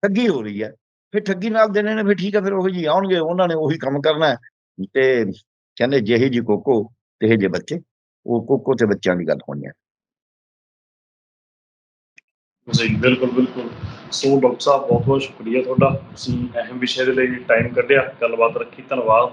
ਠੱਗੀ ਹੋ ਰਹੀ ਹੈ, ਫਿਰ ਠੱਗੀ ਨਾਲ ਦੇਣੇ ਨੇ, ਫਿਰ ਠੀਕ ਹੈ, ਫਿਰ ਉਹ ਜੀ ਆਉਣਗੇ, ਉਹਨਾਂ ਨੇ ਉਹੀ ਕੰਮ ਕਰਨਾ ਤੇ ਕਹਿੰਦੇ ਜਿਹੇ ਜੀ ਕੋਕੋ ਤੇ ਜੇ ਬੱਚੇ। ਉਹ ਕੋਕੋ ਤੇ ਬੱਚਿਆਂ ਦੀ ਗੱਲ ਹੋਣੀ ਹੈ ਜੀ ਬਿਲਕੁਲ ਬਿਲਕੁਲ ਸੋ ਡਾਕਟਰ ਸਾਹਿਬ ਬਹੁਤ ਬਹੁਤ ਸ਼ੁਕਰੀਆ ਤੁਹਾਡਾ ਤੁਸੀਂ ਅਹਿਮ ਵਿਸ਼ੇ ਦੇ ਲਈ ਟਾਈਮ ਕੱਢਿਆ ਗੱਲਬਾਤ ਰੱਖੀ ਧੰਨਵਾਦ